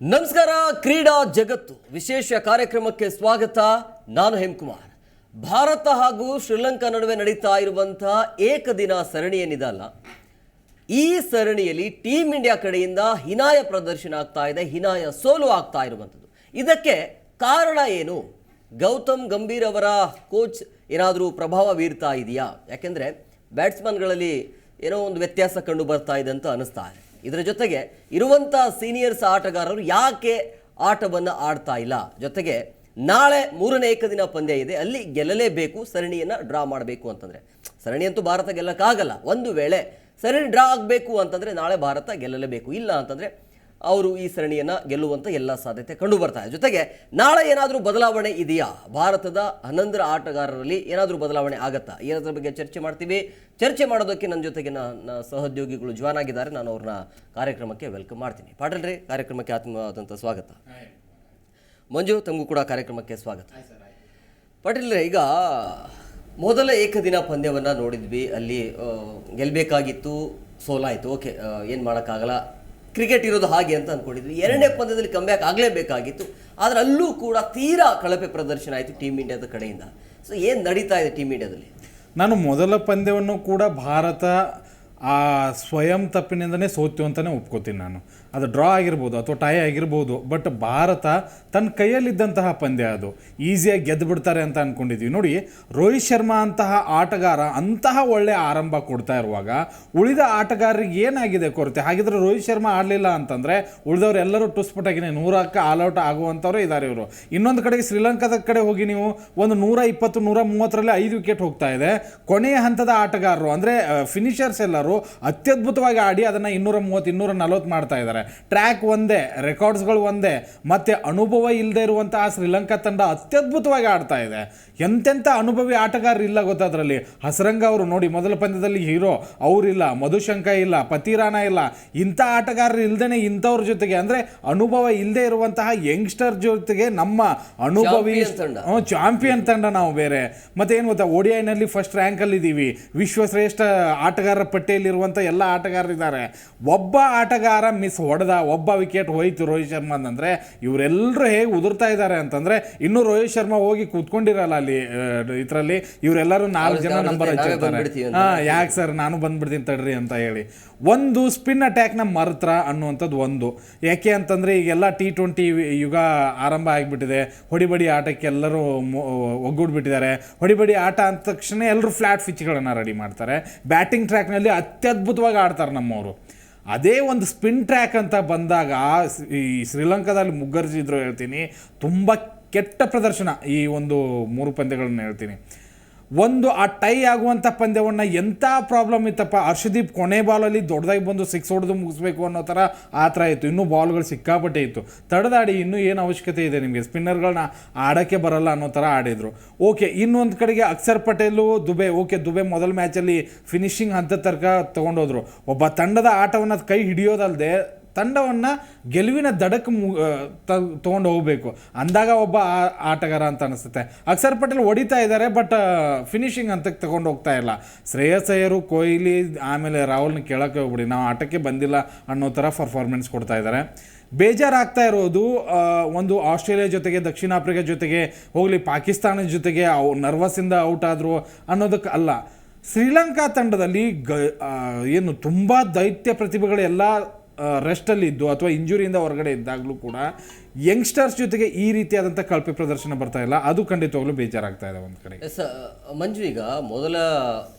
ನಮಸ್ಕಾರ, ಕ್ರೀಡಾ ಜಗತ್ತು. ವಿಶೇಷ ಕಾರ್ಯಕ್ರಮಕ್ಕೆ ಸ್ವಾಗತ. ನಾನು ಹೇಮಕುಮಾರ್. ಭಾರತ ಹಾಗೂ ಶ್ರೀಲಂಕಾ ನಡುವೆ ನಡೀತಾ ಇರುವಂತಹ ಏಕದಿನ ಸರಣಿ ಏನಿದಲ್ಲ, ಈ ಸರಣಿಯಲ್ಲಿ ಟೀಮ್ ಇಂಡಿಯಾ ಕಡೆಯಿಂದ ಹಿನಾಯ ಪ್ರದರ್ಶನ ಆಗ್ತಾ ಇದೆ, ಹಿನಾಯ ಸೋಲು ಆಗ್ತಾ ಇರುವಂಥದ್ದು. ಇದಕ್ಕೆ ಕಾರಣ ಏನು? ಗೌತಮ್ ಗಂಭೀರ್ ಅವರ ಕೋಚ್ ಏನಾದರೂ ಪ್ರಭಾವ ಬೀರ್ತಾ ಇದೆಯಾ? ಯಾಕೆಂದರೆ ಬ್ಯಾಟ್ಸ್ಮನ್ಗಳಲ್ಲಿ ಏನೋ ಒಂದು ವ್ಯತ್ಯಾಸ ಕಂಡು ಬರ್ತಾ ಇದೆ ಅಂತ ಅನ್ನಿಸ್ತಾ ಇದೆ. ಇದರ ಜೊತೆಗೆ ಇರುವಂಥ ಸೀನಿಯರ್ಸ್ ಆಟಗಾರರು ಯಾಕೆ ಆಟವನ್ನು ಆಡ್ತಾ ಇಲ್ಲ? ಜೊತೆಗೆ ನಾಳೆ ಮೂರನೇ ಏಕದಿನ ಪಂದ್ಯ ಇದೆ, ಅಲ್ಲಿ ಗೆಲ್ಲಲೇಬೇಕು, ಸರಣಿಯನ್ನು ಡ್ರಾ ಮಾಡಬೇಕು ಅಂತಂದರೆ. ಸರಣಿಯಂತೂ ಭಾರತ ಗೆಲ್ಲಕ್ಕಾಗಲ್ಲ. ಒಂದು ವೇಳೆ ಸರಣಿ ಡ್ರಾ ಆಗಬೇಕು ಅಂತಂದರೆ ನಾಳೆ ಭಾರತ ಗೆಲ್ಲಲೇಬೇಕು. ಇಲ್ಲ ಅಂತಂದರೆ ಅವರು ಈ ಸರಣಿಯನ್ನು ಗೆಲ್ಲುವಂಥ ಎಲ್ಲ ಸಾಧ್ಯತೆ ಕಂಡು ಬರ್ತಾ ಇದೆ. ಜೊತೆಗೆ ನಾಳೆ ಏನಾದರೂ ಬದಲಾವಣೆ ಇದೆಯಾ? ಭಾರತದ ಹನ್ನೊಂದರ ಆಟಗಾರರಲ್ಲಿ ಏನಾದರೂ ಬದಲಾವಣೆ ಆಗತ್ತಾ? ಏನಾದ್ರ ಬಗ್ಗೆ ಚರ್ಚೆ ಮಾಡ್ತೀವಿ. ಚರ್ಚೆ ಮಾಡೋದಕ್ಕೆ ನನ್ನ ಜೊತೆಗೆ ನನ್ನ ಸಹೋದ್ಯೋಗಿಗಳು ಜಾಯ್ನ್ ಆಗಿದ್ದಾರೆ. ನಾನು ಅವ್ರನ್ನ ಕಾರ್ಯಕ್ರಮಕ್ಕೆ ವೆಲ್ಕಮ್ ಮಾಡ್ತೀನಿ. ಪಾಟೀಲ್ ರೀ ಕಾರ್ಯಕ್ರಮಕ್ಕೆ ಆತ್ಮವಾದಂಥ ಸ್ವಾಗತ. ಮಂಜು ತಮಗೂ ಕೂಡ ಕಾರ್ಯಕ್ರಮಕ್ಕೆ ಸ್ವಾಗತ. ಪಾಟೀಲ್ ಈಗ ಮೊದಲ ಏಕದಿನ ಪಂದ್ಯವನ್ನು ನೋಡಿದ್ವಿ. ಅಲ್ಲಿ ಗೆಲ್ಲಬೇಕಾಗಿತ್ತು ಸೋಲಾಯಿತು. ಓಕೆ ಏನು ಮಾಡೋಕ್ಕಾಗಲ್ಲ? ಕ್ರಿಕೆಟ್ ಇರೋದು ಹಾಗೆ ಅಂತ ಅಂದ್ಕೊಂಡಿದ್ವಿ ಎರಡನೇ ಪಂದ್ಯದಲ್ಲಿ ಕಂಬ್ಯಾಕ್ ಆಗಲೇಬೇಕಾಗಿತ್ತು. ಆದರೆ ಅಲ್ಲೂ ಕೂಡ ತೀರಾ ಕಳಪೆ ಪ್ರದರ್ಶನ ಆಯಿತು ಟೀಮ್ ಇಂಡಿಯಾದ ಕಡೆಯಿಂದ. ಸೊ ಏನು ನಡೀತಾ ಇದೆ ಟೀಮ್ ಇಂಡಿಯಾದಲ್ಲಿ ನಾನು ಮೊದಲ ಪಂದ್ಯವನ್ನು ಕೂಡ ಭಾರತ ಆ ಸ್ವಯಂ ತಪ್ಪಿನಿಂದನೇ ಸೋತು ಅಂತಲೇ ಒಪ್ಕೋತೀನಿ ನಾನು. ಅದು ಡ್ರಾ ಆಗಿರ್ಬೋದು ಅಥವಾ ಟೈ ಆಗಿರ್ಬೋದು ಬಟ್ ಭಾರತ ತನ್ನ ಕೈಯಲ್ಲಿದ್ದಂತಹ ಪಂದ್ಯ ಅದು. ಈಸಿಯಾಗಿ ಗೆದ್ದು ಬಿಡ್ತಾರೆ ಅಂತ ಅಂದ್ಕೊಂಡಿದ್ವಿ ನೋಡಿ, ರೋಹಿತ್ ಶರ್ಮಾ ಅಂತಹ ಆಟಗಾರ, ಅಂತಹ ಒಳ್ಳೆಯ ಆರಂಭ ಕೊಡ್ತಾ ಇರುವಾಗ ಉಳಿದ ಆಟಗಾರರಿಗೆ ಏನಾಗಿದೆ ಕೊರತೆ? ಹಾಗಿದ್ರೆ ರೋಹಿತ್ ಶರ್ಮಾ ಆಡಲಿಲ್ಲ ಅಂತಂದರೆ ಉಳಿದವ್ರು ಎಲ್ಲರೂ ಟುಸ್ಪಟಾಗಿನೇ ನೂರಕ್ಕೆ ಆಲ್ಔಟ್ ಆಗುವಂಥವ್ರು ಇದ್ದಾರೆ ಇವರು. ಇನ್ನೊಂದು ಕಡೆಗೆ ಶ್ರೀಲಂಕಾದ ಕಡೆ ಹೋಗಿ ನೀವು ಒಂದು ನೂರ ಇಪ್ಪತ್ತು, ನೂರ ಮೂವತ್ತರಲ್ಲಿ ಐದು ವಿಕೆಟ್ ಹೋಗ್ತಾ ಇದೆ. ಕೊನೆಯ ಹಂತದ ಆಟಗಾರರು, ಅಂದರೆ ಫಿನಿಷರ್ಸ್ ಎಲ್ಲರೂ ಅತ್ಯದ್ಭುತವಾಗಿ ಆಡಿ ಅದನ್ನು ಇನ್ನೂರ ಮೂವತ್ತು ಇನ್ನೂರ ನಲವತ್ತು ಮಾಡ್ತಾ ಇದ್ದಾರೆ. ಟ್ರ್ಯಾಕ್ ಒಂದೇ ರೆಕಾರ್ಡ್ಸ್ಗಳು ಒಂದೇ ಮತ್ತು ಅನುಭವ ಇಲ್ಲದೆ ಇರುವಂತಹ ಶ್ರೀಲಂಕಾ ತಂಡ ಅತ್ಯದ್ಭುತವಾಗಿ ಆಡ್ತಾ ಇದೆ. ಎಂತೆಂಥ ಅನುಭವಿ ಆಟಗಾರರು ಇಲ್ಲ ಗೊತ್ತಾದ್ರಲ್ಲಿ ಹಸರಂಗ ಅವರು ನೋಡಿ ಮೊದಲ ಪಂದ್ಯದಲ್ಲಿ ಹೀರೋ ಅವರಿಲ್ಲ ಮಧುಶಂಕ ಇಲ್ಲ ಪತಿರಾನ ಇಲ್ಲ. ಇಂಥ ಆಟಗಾರರು ಇಲ್ಲದೇ ಇಂಥವ್ರ ಜೊತೆಗೆ ಅಂದರೆ ಅನುಭವ ಇಲ್ಲದೆ ಇರುವಂತಹ ಯಂಗ್ಸ್ಟರ್ ಜೊತೆಗೆ ನಮ್ಮ ಅನುಭವಿ. ಚಾಂಪಿಯನ್ ತಂಡ ನಾವು ಬೇರೆ. ಮತ್ತೆ ಏನು ಗೊತ್ತಾ ಓಡಿಐನಲ್ಲಿ ಫಸ್ಟ್ ರ್ಯಾಂಕಲ್ಲಿ ಇದ್ದೀವಿ ವಿಶ್ವಶ್ರೇಷ್ಠ ಆಟಗಾರರ ಪಟ್ಟಿಯಲ್ಲಿರುವಂಥ ಎಲ್ಲ ಆಟಗಾರರಿದ್ದಾರೆ ಒಬ್ಬ ಆಟಗಾರ ಮಿಸ್ ಹೊಡೆದ ಒಬ್ಬ ವಿಕೆಟ್ ಹೋಯ್ತು ರೋಹಿತ್ ಶರ್ಮಾ ಅಂತಂದ್ರೆ ಇವರೆಲ್ಲರೂ ಹೇಗೆ ಉದುರ್ತಾ ಇದ್ದಾರೆ ಅಂತಂದ್ರೆ ಇನ್ನೂ ರೋಹಿತ್ ಶರ್ಮಾ ಹೋಗಿ ಕೂತ್ಕೊಂಡಿರಲ್ಲ ಅಲ್ಲಿ ಇದರಲ್ಲಿ. ಇವರೆಲ್ಲರೂ ನಾಲ್ಕು ಜನ ನಂಬರ್ ಹಚ್ಚಿರ್ತಾರೆ. ಹಾ ಯಾಕೆ ಸರ್? ನಾನು ಬಂದ್ಬಿಡ್ತೀನಿ ತಡ್ರಿ ಅಂತ ಹೇಳಿ. ಒಂದು ಸ್ಪಿನ್ ಅಟ್ಯಾಕ್ನ ಮರತ್ರ ಅನ್ನುವಂಥದ್ದು ಒಂದು. ಯಾಕೆ ಅಂತಂದರೆ ಈಗೆಲ್ಲ ಟಿ ಟ್ವೆಂಟಿ ಯುಗ ಆರಂಭ ಆಗಿಬಿಟ್ಟಿದೆ. ಹೊಡಿಬಡಿ ಆಟಕ್ಕೆ ಎಲ್ಲರೂ ಒಗ್ಗೂಡ್ಬಿಟ್ಟಿದ್ದಾರೆ. ಹೊಡಿಬಡಿ ಆಟ ಅಂದ ತಕ್ಷಣ ಎಲ್ಲರೂ ಫ್ಲ್ಯಾಟ್ ಪಿಚ್ಗಳನ್ನು ರೆಡಿ ಮಾಡ್ತಾರೆ. ಬ್ಯಾಟಿಂಗ್ ಟ್ರ್ಯಾಕ್ನಲ್ಲಿ ಅತ್ಯದ್ಭುತವಾಗಿ ಆಡ್ತಾರೆ ನಮ್ಮವರು. ಅದೇ ಒಂದು ಸ್ಪಿನ್ ಟ್ರ್ಯಾಕ್ ಅಂತ ಬಂದಾಗ ಈ ಶ್ರೀಲಂಕಾದಲ್ಲಿ ಮುಗ್ಗರ್ಜಿದ್ರು ಹೇಳ್ತೀನಿ. ತುಂಬ ಕೆಟ್ಟ ಪ್ರದರ್ಶನ ಈ ಒಂದು ಮೂರು ಪಂದ್ಯಗಳನ್ನು ಹೇಳ್ತೀನಿ. ಒಂದು ಆ ಟೈ ಆಗುವಂಥ ಪಂದ್ಯವನ್ನು ಎಂಥ ಪ್ರಾಬ್ಲಮ್ ಇತ್ತಪ್ಪ? ಹರ್ಷದೀಪ್ ಕೊನೆ ಬಾಲಲ್ಲಿ ದೊಡ್ಡದಾಗಿ ಬಂದು ಸಿಕ್ಸ್ ಹೊಡೆದು ಮುಗಿಸ್ಬೇಕು ಅನ್ನೋ ಥರ ಆ ಥರ ಇತ್ತು. ಇನ್ನೂ ಬಾಲ್ಗಳು ಸಿಕ್ಕಾಪಟ್ಟೆ ಇತ್ತು. ತಡೆದಾಡಿ ಇನ್ನೂ ಏನು ಅವಶ್ಯಕತೆ ಇದೆ ನಿಮಗೆ? ಸ್ಪಿನ್ನರ್ಗಳನ್ನ ಆಡೋಕ್ಕೆ ಬರಲ್ಲ ಅನ್ನೋ ಥರ ಆಡಿದರು. ಓಕೆ ಇನ್ನೊಂದು ಕಡೆಗೆ ಅಕ್ಷರ್ ಪಟೇಲು, ದುಬೆ. ಓಕೆ ದುಬೆ ಮೊದಲ ಮ್ಯಾಚಲ್ಲಿ ಫಿನಿಶಿಂಗ್ ಹಂತದ ತನಕ ತೊಗೊಂಡೋದ್ರು. ಒಬ್ಬ ತಂಡದ ಆಟವನ್ನು ಕೈ ಹಿಡಿಯೋದಲ್ಲದೆ ತಂಡವನ್ನು ಗೆಲುವಿನ ದಡಕ್ಕೆ ಮು ತೊಗೊಂಡು ಹೋಗಬೇಕು. ಅಂದಾಗ ಒಬ್ಬ ಆಟಗಾರ ಅಂತ ಅನಿಸುತ್ತೆ. ಅಕ್ಷರ್ ಪಟೇಲ್ ಹೊಡಿತಾ ಇದ್ದಾರೆ, ಬಟ್ ಫಿನಿಶಿಂಗ್ ಹಂತಕ್ಕೆ ತಗೊಂಡು ಹೋಗ್ತಾ ಇಲ್ಲ. ಶ್ರೇಯಸ್ ಅಯ್ಯರು, ಕೊಹ್ಲಿ, ಆಮೇಲೆ ರಾಹುಲ್ನ ಕೇಳೋಕ್ಕೆ ಹೋಗ್ಬಿಡಿ. ನಾವು ಆಟಕ್ಕೆ ಬಂದಿಲ್ಲ ಅನ್ನೋ ಥರ ಪರ್ಫಾರ್ಮೆನ್ಸ್ ಕೊಡ್ತಾ ಇದ್ದಾರೆ. ಬೇಜಾರಾಗ್ತಾ ಇರೋದು ಒಂದು ಆಸ್ಟ್ರೇಲಿಯಾ ಜೊತೆಗೆ, ದಕ್ಷಿಣ ಆಫ್ರಿಕಾ ಜೊತೆಗೆ, ಹೋಗಲಿ ಪಾಕಿಸ್ತಾನದ ಜೊತೆಗೆ ಅವು ನರ್ವಸಿಂದ ಔಟ್ ಆದರು ಅನ್ನೋದಕ್ಕೆ ಅಲ್ಲ. ಶ್ರೀಲಂಕಾ ತಂಡದಲ್ಲಿ ಗ ಏನು ತುಂಬ ದೈತ್ಯ ಪ್ರತಿಭೆಗಳು ಎಲ್ಲ ರೆಸ್ಟಲ್ಲಿ ಇದ್ದು ಅಥವಾ ಇಂಜುರಿಯಿಂದ ಹೊರಗಡೆ ಇದ್ದಾಗಲೂ ಕೂಡ ಯಂಗ್ಸ್ಟರ್ಸ್ ಜೊತೆಗೆ ಈ ರೀತಿಯಾದಂಥ ಕಳಪೆ ಪ್ರದರ್ಶನ ಬರ್ತಾ ಇಲ್ಲ. ಅದು ಖಂಡಿತವಾಗ್ಲೂ ಬೇಜಾರಾಗ್ತಾ ಇದೆ ಒಂದು ಕಡೆ ಸ ಮಂಜು, ಈಗ ಮೊದಲ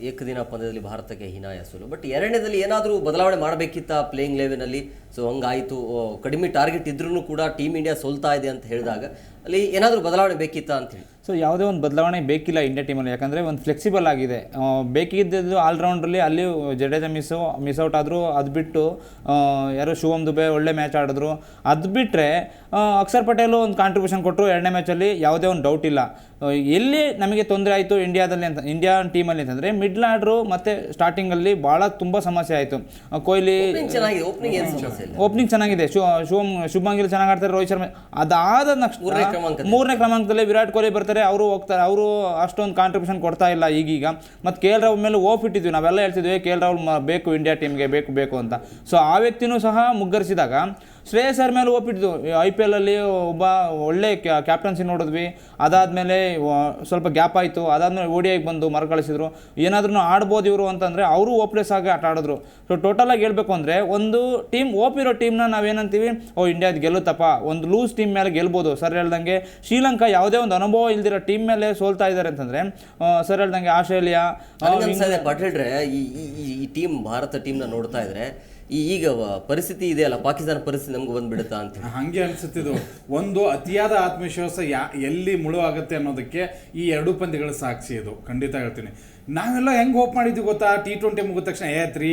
ಏಕದಿನ ಪಂದ್ಯದಲ್ಲಿ ಭಾರತಕ್ಕೆ ಹೀನಾಯ ಸೋಲು ಬಟ್ ಎರಡನೇದಲ್ಲಿ ಏನಾದರೂ ಬದಲಾವಣೆ ಮಾಡಬೇಕಿತ್ತ ಪ್ಲೇಯಿಂಗ್ ಲೆವೆನಲ್ಲಿ ಸೊ ಹಂಗಾಯಿತು. ಕಡಿಮೆ ಟಾರ್ಗೆಟ್ ಇದ್ರೂ ಕೂಡ ಟೀಮ್ ಇಂಡಿಯಾ ಸೋಲ್ತಾ ಇದೆ ಅಂತ ಹೇಳಿದಾಗ ಅಲ್ಲಿ ಏನಾದರೂ ಬದಲಾವಣೆ ಬೇಕಿತ್ತಾ ಅಂತೇಳಿ ಸೊ ಯಾವುದೇ ಒಂದು ಬದಲಾವಣೆ ಬೇಕಿಲ್ಲ ಇಂಡಿಯಾ ಟೀಮಲ್ಲಿ ಯಾಕಂದರೆ ಒಂದು ಫ್ಲೆಕ್ಸಿಬಲ್ ಆಗಿದೆ. ಬೇಕಿದ್ದು ಬೇಕಿದ್ದದ್ದು ಆಲ್ರೌಂಡ್ರಲ್ಲಿ ಅಲ್ಲಿ ಜಡೇಜಾ ಮಿಸ್ ಮಿಸ್ ಔಟ್ ಆದರೂ ಅದು ಬಿಟ್ಟು ಯಾರೋ ಶಿವಮ್ ದುಬೆ ಒಳ್ಳೆ ಮ್ಯಾಚ್ ಆಡಿದ್ರು. ಅದು ಬಿಟ್ಟರೆ ಅಕ್ಷರ್ ಪಟೇಲು ಒಂದು ಕಾಂಟ್ರಿಬ್ಯೂಷನ್ ಕೊಟ್ಟರು ಎರಡನೇ ಮ್ಯಾಚಲ್ಲಿ ಯಾವುದೇ ಒಂದು ಡೌಟ್ ಇಲ್ಲ. ಎಲ್ಲಿ ನಮಗೆ ತೊಂದರೆ ಆಯಿತು ಇಂಡಿಯಾದಲ್ಲಿ ಅಂತ ಇಂಡಿಯಾ ಟೀಮಲ್ಲಿ ಅಂತಂದರೆ ಮಿಡ್ಲ್ ಆರ್ಡ್ರು ಮತ್ತು ಸ್ಟಾರ್ಟಿಂಗಲ್ಲಿ ಭಾಳ ತುಂಬ ಸಮಸ್ಯೆ ಆಯಿತು. ಕೊಹ್ಲಿ ಓಪನಿಂಗ್ ಚೆನ್ನಾಗಿದೆ ಶಿವಮ್ ಶುಭಮನ್ ಗಿಲ್ ಚೆನ್ನಾಗಿ ಆಡ್ತಾರೆ ರೋಹಿತ್ ಶರ್ಮಾ. ಅದಾದ ನೆಕ್ಸ್ಟ್ ಮೂರನೇ ಕ್ರಮಾಂಕದಲ್ಲಿ. ವಿರಾಟ್ ಕೊಹ್ಲಿ ಬರ್ತಾರೆ ಅವರು ಹೋಗ್ತಾರೆ ಅವರು ಅಷ್ಟೊಂದು ಕಾಂಟ್ರಿಬ್ಯೂಷನ್ ಕೊಡ್ತಾ ಇಲ್ಲ ಈಗೀಗ. ಮತ್ತು ಕೆ ಎಲ್ ರಾಹುಲ್ ಮೇಲೆ ಓಪ್ ಇಟ್ಟಿದ್ವಿ ನಾವೆಲ್ಲ ಹೇಳ್ತಿದ್ವಿ ಕೆ ಎಲ್ ರಾಹುಲ್ ಬೇಕು ಇಂಡಿಯಾ ಟೀಮ್ಗೆ ಬೇಕು ಬೇಕು ಅಂತ. ಸೊ ಆ ವ್ಯಕ್ತಿನೂ ಸಹ ಮುಗ್ಗರಿಸಿದಾಗ ಶ್ರೇಯಸ್ ಸರ್ ಮೇಲೆ ಒಪ್ಪಿದ್ದು ಐ ಪಿ ಎಲಲ್ಲಿ ಅಲ್ಲಿ ಒಬ್ಬ ಒಳ್ಳೆ ಕ್ಯಾಪ್ಟನ್ಸಿ ನೋಡಿದ್ವಿ. ಅದಾದಮೇಲೆ ಸ್ವಲ್ಪ ಗ್ಯಾಪ್ ಆಯಿತು. ಅದಾದಮೇಲೆ ಓಡಿಯಾಗಿ ಬಂದು ಮರುಕಳಿಸಿದ್ರು ಏನಾದ್ರೂ ಆಡ್ಬೋದು ಇವರು ಅಂತಂದರೆ ಅವರು ಓಪ್ಲೆಸ್ ಆಗಿ ಆಟ ಆಡಿದ್ರು. ಸೊ ಟೋಟಲಾಗಿ ಹೇಳಬೇಕು ಅಂದರೆ ಒಂದು ಟೀಮ್ ಓಪಿರೋ ಟೀಮ್ನ ನಾವೇನಂತೀವಿ ಓ ಇಂಡಿಯಾದ ಗೆಲ್ಲುತ್ತಪ್ಪ. ಒಂದು ಲೂಸ್ ಟೀಮ್ ಮೇಲೆ ಗೆಲ್ಬೋದು. ಸರ್ ಹೇಳ್ದಂಗೆ ಶ್ರೀಲಂಕಾ ಯಾವುದೇ ಒಂದು ಅನುಭವ ಇಲ್ದಿರೋ ಟೀಮ್ ಮೇಲೆ ಸೋಲ್ತಾ ಇದ್ದಾರೆ ಅಂತಂದರೆ ಸರ್ ಹೇಳ್ದಂಗೆ ಆಸ್ಟ್ರೇಲಿಯಾ ಪಾಟೀಲ್ರೆ ಈ ಟೀಮ್ ಭಾರತ ಟೀಮ್ನ ನೋಡ್ತಾ ಇದ್ರೆ ಈ ಈಗ ಪರಿಸ್ಥಿತಿ ಪರಿಸ್ಥಿತಿ ಇದೆಯಲ್ಲ ಪಾಕಿಸ್ತಾನ ಪರಿಸ್ಥಿತಿ ನಮ್ಗೆ ಬಂದ್ಬಿಡುತ್ತಾ ಅಂತ. ಹಂಗೆ ಅನ್ಸುತ್ತಿದ್ದು ಒಂದು ಅತಿಯಾದ ಆತ್ಮವಿಶ್ವಾಸ ಯಾ ಎಲ್ಲಿ ಮುಳುವಾಗುತ್ತೆ ಅನ್ನೋದಕ್ಕೆ ಈ ಎರಡು ಪಂದ್ಯಗಳ ಸಾಕ್ಷಿ ಇದು. ಖಂಡಿತ ಹೇಳ್ತೀನಿ. ನಾವೆಲ್ಲ ಹೆಂಗ್ ಹೋಪ್ ಮಾಡಿದ್ವಿ ಗೊತ್ತಾ? ಟಿ ಟ್ವೆಂಟಿ ಮುಗಿದ ತಕ್ಷಣ ಏ ತ್ರೀ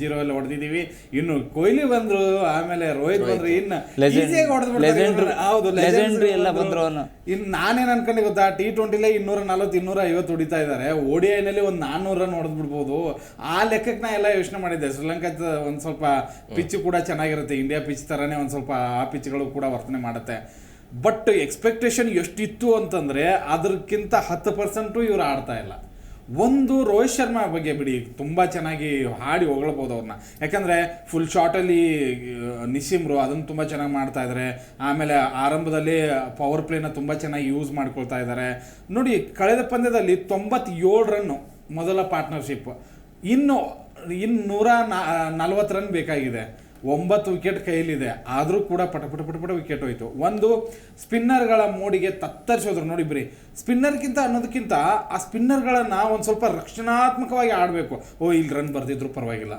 ಜೀರೋ ಎಲ್ಲ ಹೊಡೆದಿದ್ದೀವಿ. ಇನ್ನು ಕೊಹ್ಲಿ ಬಂದರು ಆಮೇಲೆ ರೋಹಿತ್ ಬಂದರು ಇನ್ನು ಹೌದು ಲೆಜೆಂಡ್ರಿ ಎಲ್ಲ ಬಂದರು. ಅವ್ನು. ಇನ್ನು ನಾನೇನು ಅನ್ಕೊಂಡೆ ಗೊತ್ತಾ? ಟಿ ಟ್ವೆಂಟಿಲೇ ಇನ್ನೂರ ನಲ್ವತ್ತು ಇನ್ನೂರ ಐವತ್ತು ಹೊಡಿತಾ ಇದ್ದಾರೆ. ಓಡಿಐನಲ್ಲಿ ಒಂದು ನಾನ್ನೂರ ರನ್ ಹೊಡೆದ್ಬಿಡ್ಬೋದು ಆ ಲೆಕ್ಕಕ್ಕೆ ನಾ ಎಲ್ಲ ಯೋಚನೆ ಮಾಡಿದ್ದೆ. ಶ್ರೀಲಂಕಾ ಒಂದು ಸ್ವಲ್ಪ ಪಿಚ್ ಕೂಡ ಚೆನ್ನಾಗಿರುತ್ತೆ. ಇಂಡಿಯಾ ಪಿಚ್ ಥರನೇ ಒಂದು ಸ್ವಲ್ಪ ಆ ಪಿಚ್ಗಳು ಕೂಡ ವರ್ತನೆ ಮಾಡುತ್ತೆ. ಬಟ್ ಎಕ್ಸ್ಪೆಕ್ಟೇಷನ್ ಎಷ್ಟಿತ್ತು ಅಂತಂದ್ರೆ ಅದಕ್ಕಿಂತ ಹತ್ತು ಪರ್ಸೆಂಟು ಇವ್ರು ಆಡ್ತಾ ಇಲ್ಲ. ಒಂದು ರೋಹಿತ್ ಶರ್ಮಾ ಬಗ್ಗೆ ಬಿಡಿ, ತುಂಬ ಚೆನ್ನಾಗಿ ಹಾಡಿ ಹೊಗಳ್ಬೋದು ಅವ್ರನ್ನ ಯಾಕಂದರೆ ಫುಲ್ ಶಾರ್ಟಲ್ಲಿ ನಿಸಿಮ್ರು ಅದನ್ನು ತುಂಬ ಚೆನ್ನಾಗಿ ಮಾಡ್ತಾ ಇದ್ದಾರೆ ಆಮೇಲೆ ಆರಂಭದಲ್ಲಿ ಪವರ್ ಪ್ಲೇನ ತುಂಬ ಚೆನ್ನಾಗಿ ಯೂಸ್ ಮಾಡ್ಕೊಳ್ತಾ ಇದ್ದಾರೆ ನೋಡಿ, ಕಳೆದ ಪಂದ್ಯದಲ್ಲಿ ತೊಂಬತ್ತೇಳು ರನ್ನು ಮೊದಲ ಪಾರ್ಟ್ನರ್ಶಿಪ್ ಇನ್ನು ಇನ್ನು ನೂರ ನಲ್ವತ್ತು ರನ್ ಬೇಕಾಗಿದೆ. ಒಂಬತ್ತು ವಿಕೆಟ್ ಕೈಲಿದೆ ಆದರೂ ಕೂಡ ಪಟ ಪಟ ಪಟ ಪಟ ವಿಕೆಟ್ ಹೋಯಿತು. ಒಂದು ಸ್ಪಿನ್ನರ್ಗಳ ಮೋಡಿಗೆ ತತ್ತರಿಸೋದ್ರು. ನೋಡಿ ಬರೀ ಸ್ಪಿನ್ನರ್ಗಿಂತ ಅನ್ನೋದಕ್ಕಿಂತ ಆ ಸ್ಪಿನ್ನರ್ಗಳನ್ನು ಒಂದು ಸ್ವಲ್ಪ ರಕ್ಷಣಾತ್ಮಕವಾಗಿ ಆಡಬೇಕು. ಓ, ಇಲ್ಲಿ ರನ್ ಬರ್ದಿದ್ರು ಪರವಾಗಿಲ್ಲ.